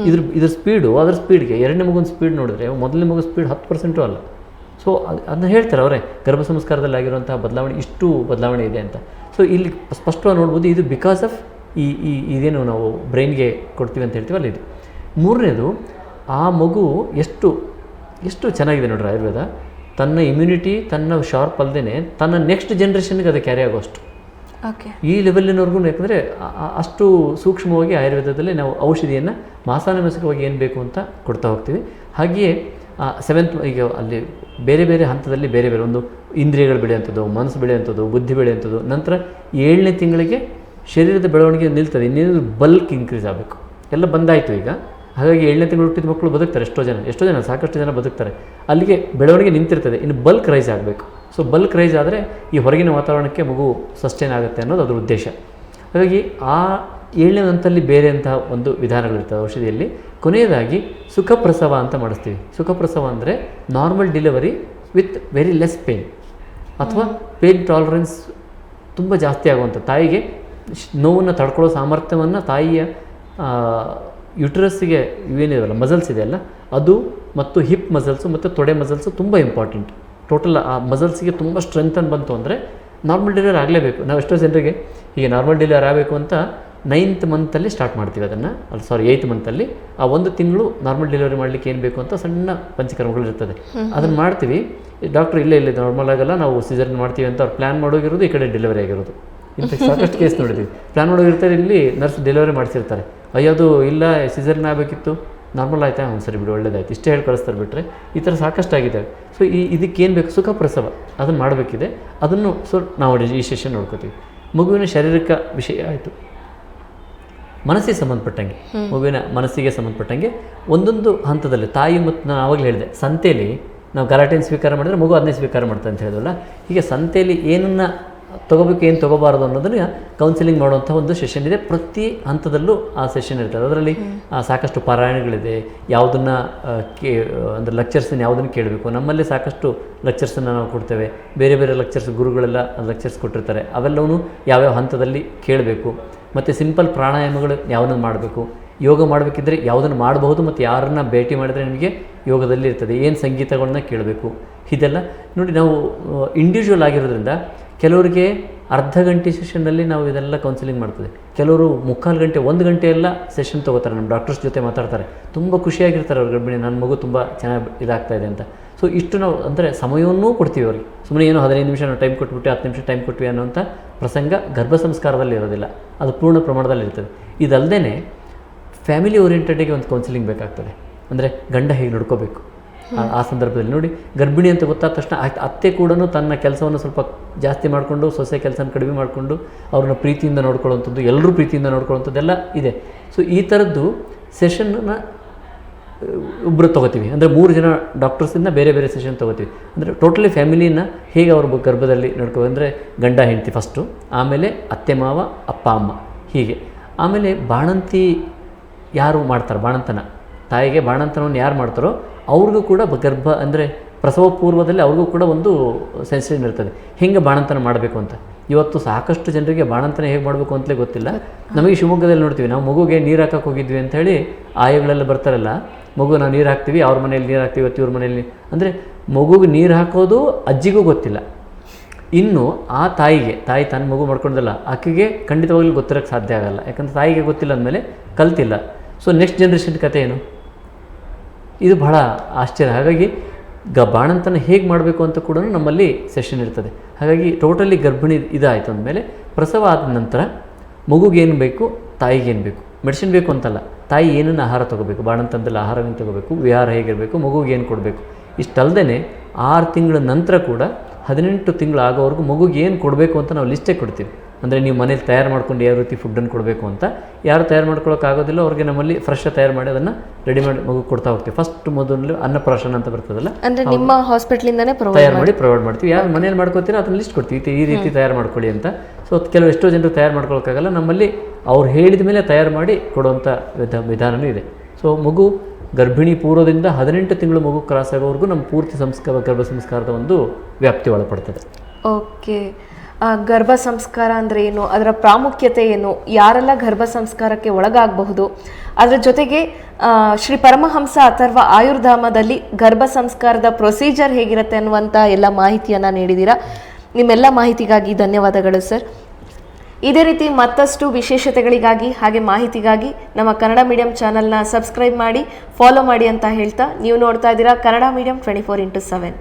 ಇದ್ರ ಇದ್ರ ಸ್ಪೀಡು ಅದರ ಸ್ಪೀಡ್ಗೆ ಎರಡನೇ ಮಗುವಿನ ಸ್ಪೀಡ್ ನೋಡಿದ್ರೆ ಮೊದಲನೇ ಮಗು ಸ್ಪೀಡ್ ಹತ್ತು ಪರ್ಸೆಂಟು ಅಲ್ಲ. ಸೊ ಅದನ್ನ ಹೇಳ್ತಾರೆ ಅವರೇ ಗರ್ಭ ಸಂಸ್ಕಾರದಲ್ಲಿ ಆಗಿರುವಂತಹ ಬದಲಾವಣೆ ಇಷ್ಟು ಬದಲಾವಣೆ ಇದೆ ಅಂತ. ಸೊ ಇಲ್ಲಿ ಸ್ಪಷ್ಟವಾಗಿ ನೋಡ್ಬೋದು ಇದು ಬಿಕಾಸ್ ಆಫ್ ಈ ಈ ಇದೇನು ನಾವು ಬ್ರೈನ್ಗೆ ಕೊಡ್ತೀವಿ ಅಂತ ಹೇಳ್ತೀವಲ್ಲ ಇದು. ಮೂರನೇದು ಆ ಮಗು ಎಷ್ಟು ಎಷ್ಟು ಚೆನ್ನಾಗಿದೆ ನೋಡ್ರಿ ಆಯುರ್ವೇದ. ತನ್ನ ಇಮ್ಯುನಿಟಿ ತನ್ನ ಶಾರ್ಪ್ ಅಲ್ಲದೇ ತನ್ನ ನೆಕ್ಸ್ಟ್ ಜನ್ರೇಷನ್ಗೆ ಅದು ಕ್ಯಾರಿ ಆಗೋಷ್ಟು ಓಕೆ ಈ ಲೆವೆಲಿನವರೆಗೂ ಯಾಕಂದರೆ ಅಷ್ಟು ಸೂಕ್ಷ್ಮವಾಗಿ ಆಯುರ್ವೇದದಲ್ಲಿ ನಾವು ಔಷಧಿಯನ್ನು ಮಾಸಾನುಮಾಸಿಕವಾಗಿ ಏನು ಬೇಕು ಅಂತ ಕೊಡ್ತಾ ಹೋಗ್ತೀವಿ. ಹಾಗೆಯೇ ಸೆವೆಂತ್ ಈಗ ಅಲ್ಲಿ ಬೇರೆ ಬೇರೆ ಹಂತದಲ್ಲಿ ಬೇರೆ ಬೇರೆ ಒಂದು ಇಂದ್ರಿಯಗಳು ಬೆಳೆಯುವಂಥದ್ದು ಮನಸ್ಸು ಬೆಳೆಯುವಂಥದ್ದು ಬುದ್ಧಿ ಬೆಳೆಯುವಂಥದ್ದು. ನಂತರ ಏಳನೇ ತಿಂಗಳಿಗೆ ಶರೀರದ ಬೆಳವಣಿಗೆ ನಿಲ್ತದೆ ಇನ್ನೇನು ಬಲ್ಕ್ ಇನ್ಕ್ರೀಸ್ ಆಗಬೇಕು. ಎಲ್ಲ ಬಂದಾಯಿತು ಈಗ. ಹಾಗಾಗಿ ಏಳನೇ ತಿಂಗಳು ಹುಟ್ಟಿದ ಮಕ್ಕಳು ಬದುಕ್ತಾರೆ ಎಷ್ಟೋ ಜನ. ಎಷ್ಟೋ ಜನ, ಸಾಕಷ್ಟು ಜನ ಬದುಕ್ತಾರೆ. ಅಲ್ಲಿಗೆ ಬೆಳವಣಿಗೆ ನಿಂತಿರ್ತದೆ, ಇನ್ನು ಬಲ್ಕ್ ರೈಸ್ ಆಗಬೇಕು. ಸೊ ಬಲ್ಕ್ ರೈಸ್ ಆದರೆ ಈ ಹೊರಗಿನ ವಾತಾವರಣಕ್ಕೆ ಮಗು ಸಸ್ಟೈನ್ ಆಗುತ್ತೆ ಅನ್ನೋದು ಅದರ ಉದ್ದೇಶ. ಹಾಗಾಗಿ ಆ ಏಳನೇ ಹಂತಲ್ಲಿ ಬೇರೆ ಅಂತಹ ಒಂದು ವಿಧಾನಗಳಿರ್ತವೆ ಔಷಧಿಯಲ್ಲಿ. ಕೊನೆಯದಾಗಿ ಸುಖಪ್ರಸವ ಅಂತ ಮಾಡಿಸ್ತೀವಿ. ಸುಖಪ್ರಸವ ಅಂದರೆ normal delivery with very less pain ಅಥವಾ ಪೇನ್ ಟಾಲರೆನ್ಸ್ ತುಂಬ ಜಾಸ್ತಿ ಆಗುವಂಥ ತಾಯಿಗೆ ನೋವನ್ನು ತಡ್ಕೊಳ್ಳೋ ಸಾಮರ್ಥ್ಯವನ್ನು ತಾಯಿಯ ಯುಟ್ರಸ್ಸಿಗೆ ಇವೇನಿದೆಯಲ್ಲ ಮಸಲ್ಸ್ ಇದೆಯಲ್ಲ ಅದು ಮತ್ತು ಹಿಪ್ ಮಸಲ್ಸು ಮತ್ತು ತೊಡೆ ಮಸಲ್ಸು ತುಂಬ ಇಂಪಾರ್ಟೆಂಟ್ ಟೋಟಲ್ ಆ ಮಸಲ್ಸಿಗೆ ತುಂಬ ಸ್ಟ್ರೆಂಥನ್ ಬಂತು ಅಂದರೆ ನಾರ್ಮಲ್ ಡೆಲಿವರಿ ಆಗಲೇಬೇಕು. ನಾವು ಎಷ್ಟೋ ಜನರಿಗೆ ಹೀಗೆ ನಾರ್ಮಲ್ ಡೆಲಿವರಿ ಆಗಬೇಕು ಅಂತ ನೈನ್ತ್ ಮಂತಲ್ಲಿ ಸ್ಟಾರ್ಟ್ ಮಾಡ್ತೀವಿ ಅದನ್ನು. ಅಲ್ಲಿ ಸಾರಿ ಏಯ್ತ್ ಮಂತಲ್ಲಿ ಆ ಒಂದು ತಿಂಗಳು ನಾರ್ಮಲ್ ಡೆಲಿವರಿ ಮಾಡಲಿಕ್ಕೆ ಏನು ಬೇಕು ಅಂತ ಸಣ್ಣ ಪಂಚಕರ್ಮಗಳು ಇರ್ತದೆ. ಅದನ್ನು ಮಾಡ್ತೀವಿ. ಡಾಕ್ಟ್ರ್ ಇಲ್ಲೇ ಇಲ್ಲೇ ನಾರ್ಮಲ್ ಆಗಲ್ಲ ನಾವು ಸಿಸರ್ನ್ ಮಾಡ್ತೀವಿ ಅಂತ ಅವ್ರು ಪ್ಲ್ಯಾನ್ ಮಾಡೋಗಿರೋದು ಈ ಕಡೆ ಡೆಲಿವರಿ ಆಗಿರೋದು. ಇಂಥ ಸಾಕಷ್ಟು ಕೇಸ್ ನೋಡಿದ್ವಿ. ಪ್ಲ್ಯಾನ್ ಮಾಡೋಗಿರ್ತಾರೆ ಇಲ್ಲಿ ನರ್ಸ್ ಡೆಲಿವರಿ ಮಾಡಿಸಿರ್ತಾರೆ. ಅಯ್ಯೋ ಅದು ಇಲ್ಲ ಸಿಸರ್ನ ಆಗಬೇಕಿತ್ತು. ನಾರ್ಮಲ್ ಆಯ್ತಾ? ಒಂದು ಸರಿ ಬಿಡು ಒಳ್ಳೇದಾಯ್ತು. ಇಷ್ಟೇ ಹೇಳಿ ಕಳಿಸ್ತಾರೆ ಬಿಟ್ಟರೆ ಈ ಥರ ಸಾಕಷ್ಟು ಆಗಿದೆ. ಸೊ ಈ ಇದಕ್ಕೇನು ಬೇಕು? ಸುಖ ಪ್ರಸವ. ಅದನ್ನು ಮಾಡಬೇಕಿದೆ. ಅದನ್ನು ಸೊ ನಾವು ಈ ಸೆಷನ್ ನೋಡ್ಕೋತೀವಿ. ಮಗುವಿನ ಶಾರೀರಿಕ ವಿಷಯ ಆಯಿತು. ಮನಸ್ಸಿಗೆ ಸಂಬಂಧಪಟ್ಟಂಗೆ. ಮಗುವಿನ ಮನಸ್ಸಿಗೆ ಸಂಬಂಧಪಟ್ಟಂಗೆ ಒಂದೊಂದು ಹಂತದಲ್ಲಿ ತಾಯಿ ಮತ್ತು ನಾನು ಆವಾಗಲೇ ಹೇಳಿದೆ ಸಂತೆಯಲ್ಲಿ ನಾವು ಗಲಾಟೆಯನ್ನು ಸ್ವೀಕಾರ ಮಾಡಿದ್ರೆ ಮಗು ಅದನ್ನೇ ಸ್ವೀಕಾರ ಮಾಡ್ತಾ ಅಂತ ಹೇಳಿದ್ರಲ್ಲ ಈಗ ಸಂತೆಯಲ್ಲಿ ಏನನ್ನು ತೊಗೋಬೇಕು, ಏನು ತೊಗೋಬಾರ್ದು ಅನ್ನೋದನ್ನ ಕೌನ್ಸಿಲಿಂಗ್ ಮಾಡುವಂಥ ಒಂದು ಸೆಷನ್ ಇದೆ. ಪ್ರತಿ ಹಂತದಲ್ಲೂ ಆ ಸೆಷನ್ ಇರ್ತದೆ. ಅದರಲ್ಲಿ ಸಾಕಷ್ಟು ಪಾರಾಯಣಗಳಿದೆ. ಯಾವುದನ್ನು ಕೇ, ಅಂದರೆ ಲೆಕ್ಚರ್ಸನ್ನು ಯಾವುದನ್ನು ಕೇಳಬೇಕು. ನಮ್ಮಲ್ಲಿ ಸಾಕಷ್ಟು ಲೆಕ್ಚರ್ಸನ್ನು ನಾವು ಕೊಡ್ತೇವೆ. ಬೇರೆ ಬೇರೆ ಲೆಕ್ಚರ್ಸ್ ಗುರುಗಳೆಲ್ಲ ಲೆಕ್ಚರ್ಸ್ ಕೊಟ್ಟಿರ್ತಾರೆ. ಅವೆಲ್ಲವೂ ಯಾವ್ಯಾವ ಹಂತದಲ್ಲಿ ಕೇಳಬೇಕು. ಮತ್ತು ಸಿಂಪಲ್ ಪ್ರಾಣಾಯಾಮಗಳು ಯಾವುದನ್ನು ಮಾಡಬೇಕು. ಯೋಗ ಮಾಡಬೇಕಿದ್ರೆ ಯಾವುದನ್ನು ಮಾಡಬಹುದು ಮತ್ತು ಯಾರನ್ನ ಭೇಟಿ ಮಾಡಿದರೆ ನಿಮಗೆ ಯೋಗದಲ್ಲಿ ಇರ್ತದೆ. ಏನು ಸಂಗೀತಗಳನ್ನ ಕೇಳಬೇಕು. ಇದೆಲ್ಲ ನೋಡಿ ನಾವು ಇಂಡಿವಿಜುವಲ್ ಆಗಿರೋದ್ರಿಂದ ಕೆಲವರಿಗೆ ಅರ್ಧ ಗಂಟೆ ಸೆಷನ್ನಲ್ಲಿ ನಾವು ಇದೆಲ್ಲ ಕೌನ್ಸಿಲಿಂಗ್ ಮಾಡ್ತದೆ. ಕೆಲವರು ಮುಕ್ಕಾಲು ಗಂಟೆ, ಒಂದು ಗಂಟೆ ಎಲ್ಲ ಸೆಷನ್ ತೊಗೋತಾರೆ, ನಮ್ಮ ಡಾಕ್ಟರ್ಸ್ ಜೊತೆ ಮಾತಾಡ್ತಾರೆ. ತುಂಬ ಖುಷಿಯಾಗಿರ್ತಾರೆ ಅವ್ರ ಗರ್ಭಿಣಿ ನನ್ನ ಮಗು ತುಂಬ ಚೆನ್ನಾಗಿ ಇದಾಗ್ತಾ ಇದೆ ಅಂತ. ಸೊ ಇಷ್ಟು ನಾವು ಅಂದರೆ ಸಮಯವನ್ನೂ ಕೊಡ್ತೀವಿ ಅವ್ರಿಗೆ. ಸುಮ್ಮನೆ ಏನೋ ಹದಿನೈದು ನಿಮಿಷ ನಾವು ಟೈಮ್ ಕೊಟ್ಬಿಟ್ಟು, ಹತ್ತು ನಿಮಿಷ ಟೈಮ್ ಕೊಟ್ವಿ ಅನ್ನೋಂಥ ಪ್ರಸಂಗ ಗರ್ಭ ಸಂಸ್ಕಾರದಲ್ಲಿ ಇರೋದಿಲ್ಲ. ಅದು ಪೂರ್ಣ ಪ್ರಮಾಣದಲ್ಲಿ ಇರ್ತದೆ. ಇದಲ್ಲದೇ ಫ್ಯಾಮಿಲಿ ಓರಿಯೆಂಟೆಡಿಗೆ ಒಂದು ಕೌನ್ಸಿಲಿಂಗ್ ಬೇಕಾಗ್ತದೆ. ಅಂದರೆ ಗಂಡ ಹೇಗೆ ನಡ್ಕೋಬೇಕು? ಆ- ಸಂದರ್ಭದಲ್ಲಿ. ನೋಡಿ, ಗರ್ಭಿಣಿ ಅಂತ ಗೊತ್ತಾದ ತಕ್ಷಣ ಅತ್ತೆ ಕೂಡ ತನ್ನ ಕೆಲಸವನ್ನು ಸ್ವಲ್ಪ ಜಾಸ್ತಿ ಮಾಡಿಕೊಂಡು, ಸೊಸೆ ಕೆಲಸನ ಕಡಿಮೆ ಮಾಡಿಕೊಂಡು ಅವ್ರನ್ನ ಪ್ರೀತಿಯಿಂದ ನೋಡ್ಕೊಳ್ಳುವಂಥದ್ದು, ಎಲ್ಲರೂ ಪ್ರೀತಿಯಿಂದ ನೋಡ್ಕೊಳ್ಳುವಂಥದ್ದೆಲ್ಲ ಇದೆ. ಸೊ ಈ ಥರದ್ದು ಸೆಷನ್ನ ಒಬ್ಬರು ತೊಗೋತೀವಿ. ಅಂದರೆ ಮೂರು ಜನ ಡಾಕ್ಟರ್ಸಿಂದ ಬೇರೆ ಬೇರೆ ಸೆಷನ್ ತೊಗೋತೀವಿ. ಅಂದರೆ ಟೋಟಲಿ ಫ್ಯಾಮಿಲಿನ ಹೇಗೆ ಅವ್ರ ಗರ್ಭದಲ್ಲಿ ನಡ್ಕೋ, ಅಂದರೆ ಗಂಡ, ಹೆಂಡತಿ ಫಸ್ಟು ಆಮೇಲೆ ಅತ್ತೆ, ಮಾವ, ಅಪ್ಪ, ಅಮ್ಮ, ಹೀಗೆ. ಆಮೇಲೆ ಬಾಣಂತಿ ಯಾರು ಮಾಡ್ತಾರೆ? ಬಾಣಂತನ. ತಾಯಿಗೆ ಬಾಣಂತನವನ್ನು ಯಾರು ಮಾಡ್ತಾರೋ ಅವ್ರಿಗೂ ಕೂಡ ಗರ್ಭ ಅಂದರೆ ಪ್ರಸವ ಪೂರ್ವದಲ್ಲಿ ಅವ್ರಿಗೂ ಕೂಡ ಒಂದು ಸೆನ್ಸೇಷನ್ ಇರ್ತದೆ. ಹೆಂಗೆ ಬಾಣಂತನ ಮಾಡಬೇಕು ಅಂತ? ಇವತ್ತು ಸಾಕಷ್ಟು ಜನರಿಗೆ ಬಾಣಂತನ ಹೇಗೆ ಮಾಡಬೇಕು ಅಂತಲೇ ಗೊತ್ತಿಲ್ಲ. ನಮಗೆ ಶಿವಮೊಗ್ಗದಲ್ಲಿ ನೋಡ್ತೀವಿ, ನಾವು ಮಗುಗೆ ನೀರು ಹಾಕಕ್ಕೆ ಹೋಗಿದ್ವಿ ಅಂತ ಹೇಳಿ ಆಯೋಗಳೆಲ್ಲ ಬರ್ತಾರಲ್ಲ, ಮಗು ನಾವು ನೀರು ಹಾಕ್ತೀವಿ, ಅವ್ರ ಮನೇಲಿ ನೀರು ಹಾಕ್ತೀವಿ, ಇವತ್ತು ಇವ್ರ ಮನೇಲಿ ಅಂದರೆ ಮಗುಗೆ ನೀರು ಹಾಕೋದು ಅಜ್ಜಿಗೂ ಗೊತ್ತಿಲ್ಲ. ಇನ್ನು ಆ ತಾಯಿಗೆ, ತಾಯಿ ತನ್ನ ಮಗು ಮಾಡ್ಕೊಂಡಲ್ಲ ಆಕೆಗೆ ಖಂಡಿತವಾಗ್ಲೂ ಗೊತ್ತಿರೋಕ್ಕೆ ಸಾಧ್ಯ ಆಗಲ್ಲ. ಯಾಕಂದ್ರೆ ತಾಯಿಗೆ ಗೊತ್ತಿಲ್ಲ ಅಂದಮೇಲೆ ಕಲ್ತಿಲ್ಲ. ಸೊ ನೆಕ್ಸ್ಟ್ ಜನ್ರೇಷನ್ ಕತೆ ಏನು? ಇದು ಬಹಳ ಆಶ್ಚರ್ಯ. ಹಾಗಾಗಿ ಗ ಬಾಣಂತನ ಹೇಗೆ ಮಾಡಬೇಕು ಅಂತ ಕೂಡ ನಮ್ಮಲ್ಲಿ ಸೆಷನ್ ಇರ್ತದೆ. ಹಾಗಾಗಿ ಟೋಟಲಿ ಗರ್ಭಿಣಿ ಇದಾಯಿತು ಅಂದಮೇಲೆ ಪ್ರಸವ ಆದ ನಂತರ ಮಗುಗೇನು ಬೇಕು? ತಾಯಿಗೇನು ಬೇಕು? ಮೆಡಿಸಿನ್ ಬೇಕು ಅಂತಲ್ಲ. ತಾಯಿ ಏನನ್ನು ಆಹಾರ ತೊಗೋಬೇಕು? ಬಾಣಂತನದಲ್ಲಿ ಆಹಾರವೇನು ತೊಗೋಬೇಕು? ವಿಹಾರ ಹೇಗಿರಬೇಕು? ಮಗುಗೆ ಏನು ಕೊಡಬೇಕು? ಇಷ್ಟಲ್ಲದೆ ಆರು ತಿಂಗಳ ನಂತರ ಕೂಡ ಹದಿನೆಂಟು ತಿಂಗಳು ಆಗೋವರೆಗೂ ಮಗುಗೆ ಏನು ಕೊಡಬೇಕು ಅಂತ ನಾವು ಲಿಸ್ಟೇ ಕೊಡ್ತೀವಿ. ಅಂದರೆ ನೀವು ಮನೇಲಿ ತಯಾರು ಮಾಡ್ಕೊಂಡು ಯಾವ ರೀತಿ ಫುಡ್ಡನ್ನು ಕೊಡಬೇಕು ಅಂತ ಯಾರು ತಯಾರು ಮಾಡ್ಕೊಳ್ಳೋಕ್ಕಾಗೋದಿಲ್ಲ ಅವ್ರಿಗೆ ನಮ್ಮಲ್ಲಿ ಫ್ರೆಶ್ ತಯಾರು ಮಾಡಿ ಅದನ್ನು ರೆಡಿ ಮಾಡಿ ಮಗು ಕೊಡ್ತಾ ಹೋಗ್ತೀವಿ. ಫಸ್ಟ್ ಮೊದಲು ಅನ್ನಪ್ರಾಶನ ಅಂತ ಬರ್ತದಲ್ಲ ಅಂದರೆ ನಿಮ್ಮ ಹಾಸ್ಪಿಟ್ಲಿಂದಾನೇ ತಯಾರು ಮಾಡಿ ಪ್ರೊವೈಡ್ ಮಾಡ್ತೀವಿ. ಯಾರು ಮನೇಲಿ ಮಾಡ್ಕೋತೀರ ಅದನ್ನ ಲಿಸ್ಟ್ ಕೊಡ್ತೀವಿ. ಈ- ರೀತಿ ತಯಾರು ಮಾಡ್ಕೊಳ್ಳಿ ಅಂತ. ಸೊ ಕೆಲವು ಎಷ್ಟೋ ಜನರು ತಯಾರು ಮಾಡ್ಕೊಳ್ಳೋಕ್ಕಾಗಲ್ಲ ನಮ್ಮಲ್ಲಿ ಅವ್ರು ಹೇಳಿದ ಮೇಲೆ ತಯಾರು ಮಾಡಿ ಕೊಡುವಂಥ ವಿಧ ವಿಧಾನವೂ ಇದೆ. ಸೊ ಮಗು ಗರ್ಭಿಣಿ ಪೂರ್ವದಿಂದ ಹದಿನೆಂಟು ತಿಂಗಳು ಮಗು ಕ್ರಾಸ್ ಆಗೋವರೆಗೂ ನಮ್ಮ ಪೂರ್ತಿ ಸಂಸ್ಕಾರ ಗರ್ಭ ಸಂಸ್ಕಾರದ ಒಂದು ವ್ಯಾಪ್ತಿ ಒಳಪಡ್ತದೆ. ಓಕೆ ಗರ್ಭ ಸಂಸ್ಕಾರ ಅಂದರೆ ಏನು? ಅದರ ಪ್ರಾಮುಖ್ಯತೆ ಏನು? ಯಾರೆಲ್ಲ ಗರ್ಭ ಸಂಸ್ಕಾರಕ್ಕೆ ಒಳಗಾಗಬಹುದು? ಅದರ ಜೊತೆಗೆ ಶ್ರೀ ಪರಮಹಂಸ ಅಥರ್ವ ಆಯುರ್ಧಾಮದಲ್ಲಿ ಗರ್ಭ ಸಂಸ್ಕಾರದ ಪ್ರೊಸೀಜರ್ ಹೇಗಿರುತ್ತೆ ಅನ್ನುವಂಥ ಎಲ್ಲ ಮಾಹಿತಿಯನ್ನು ನೀಡಿದ್ದೀರಾ ನಿಮ್ಮೆಲ್ಲ ಮಾಹಿತಿಗಾಗಿ ಧನ್ಯವಾದಗಳು, ಸರ್. ಇದೇ ರೀತಿ ಮತ್ತಷ್ಟು ವಿಶೇಷತೆಗಳಿಗಾಗಿ ಹಾಗೆ ಮಾಹಿತಿಗಾಗಿ ನಮ್ಮ ಕನ್ನಡ ಮೀಡಿಯಂ ಚಾನಲ್ನ ಸಬ್ಸ್ಕ್ರೈಬ್ ಮಾಡಿ, ಫಾಲೋ ಮಾಡಿ ಅಂತ ಹೇಳ್ತಾ ನೀವು ನೋಡ್ತಾ ಇದ್ದೀರಾ Kannada medium twenty four into seven.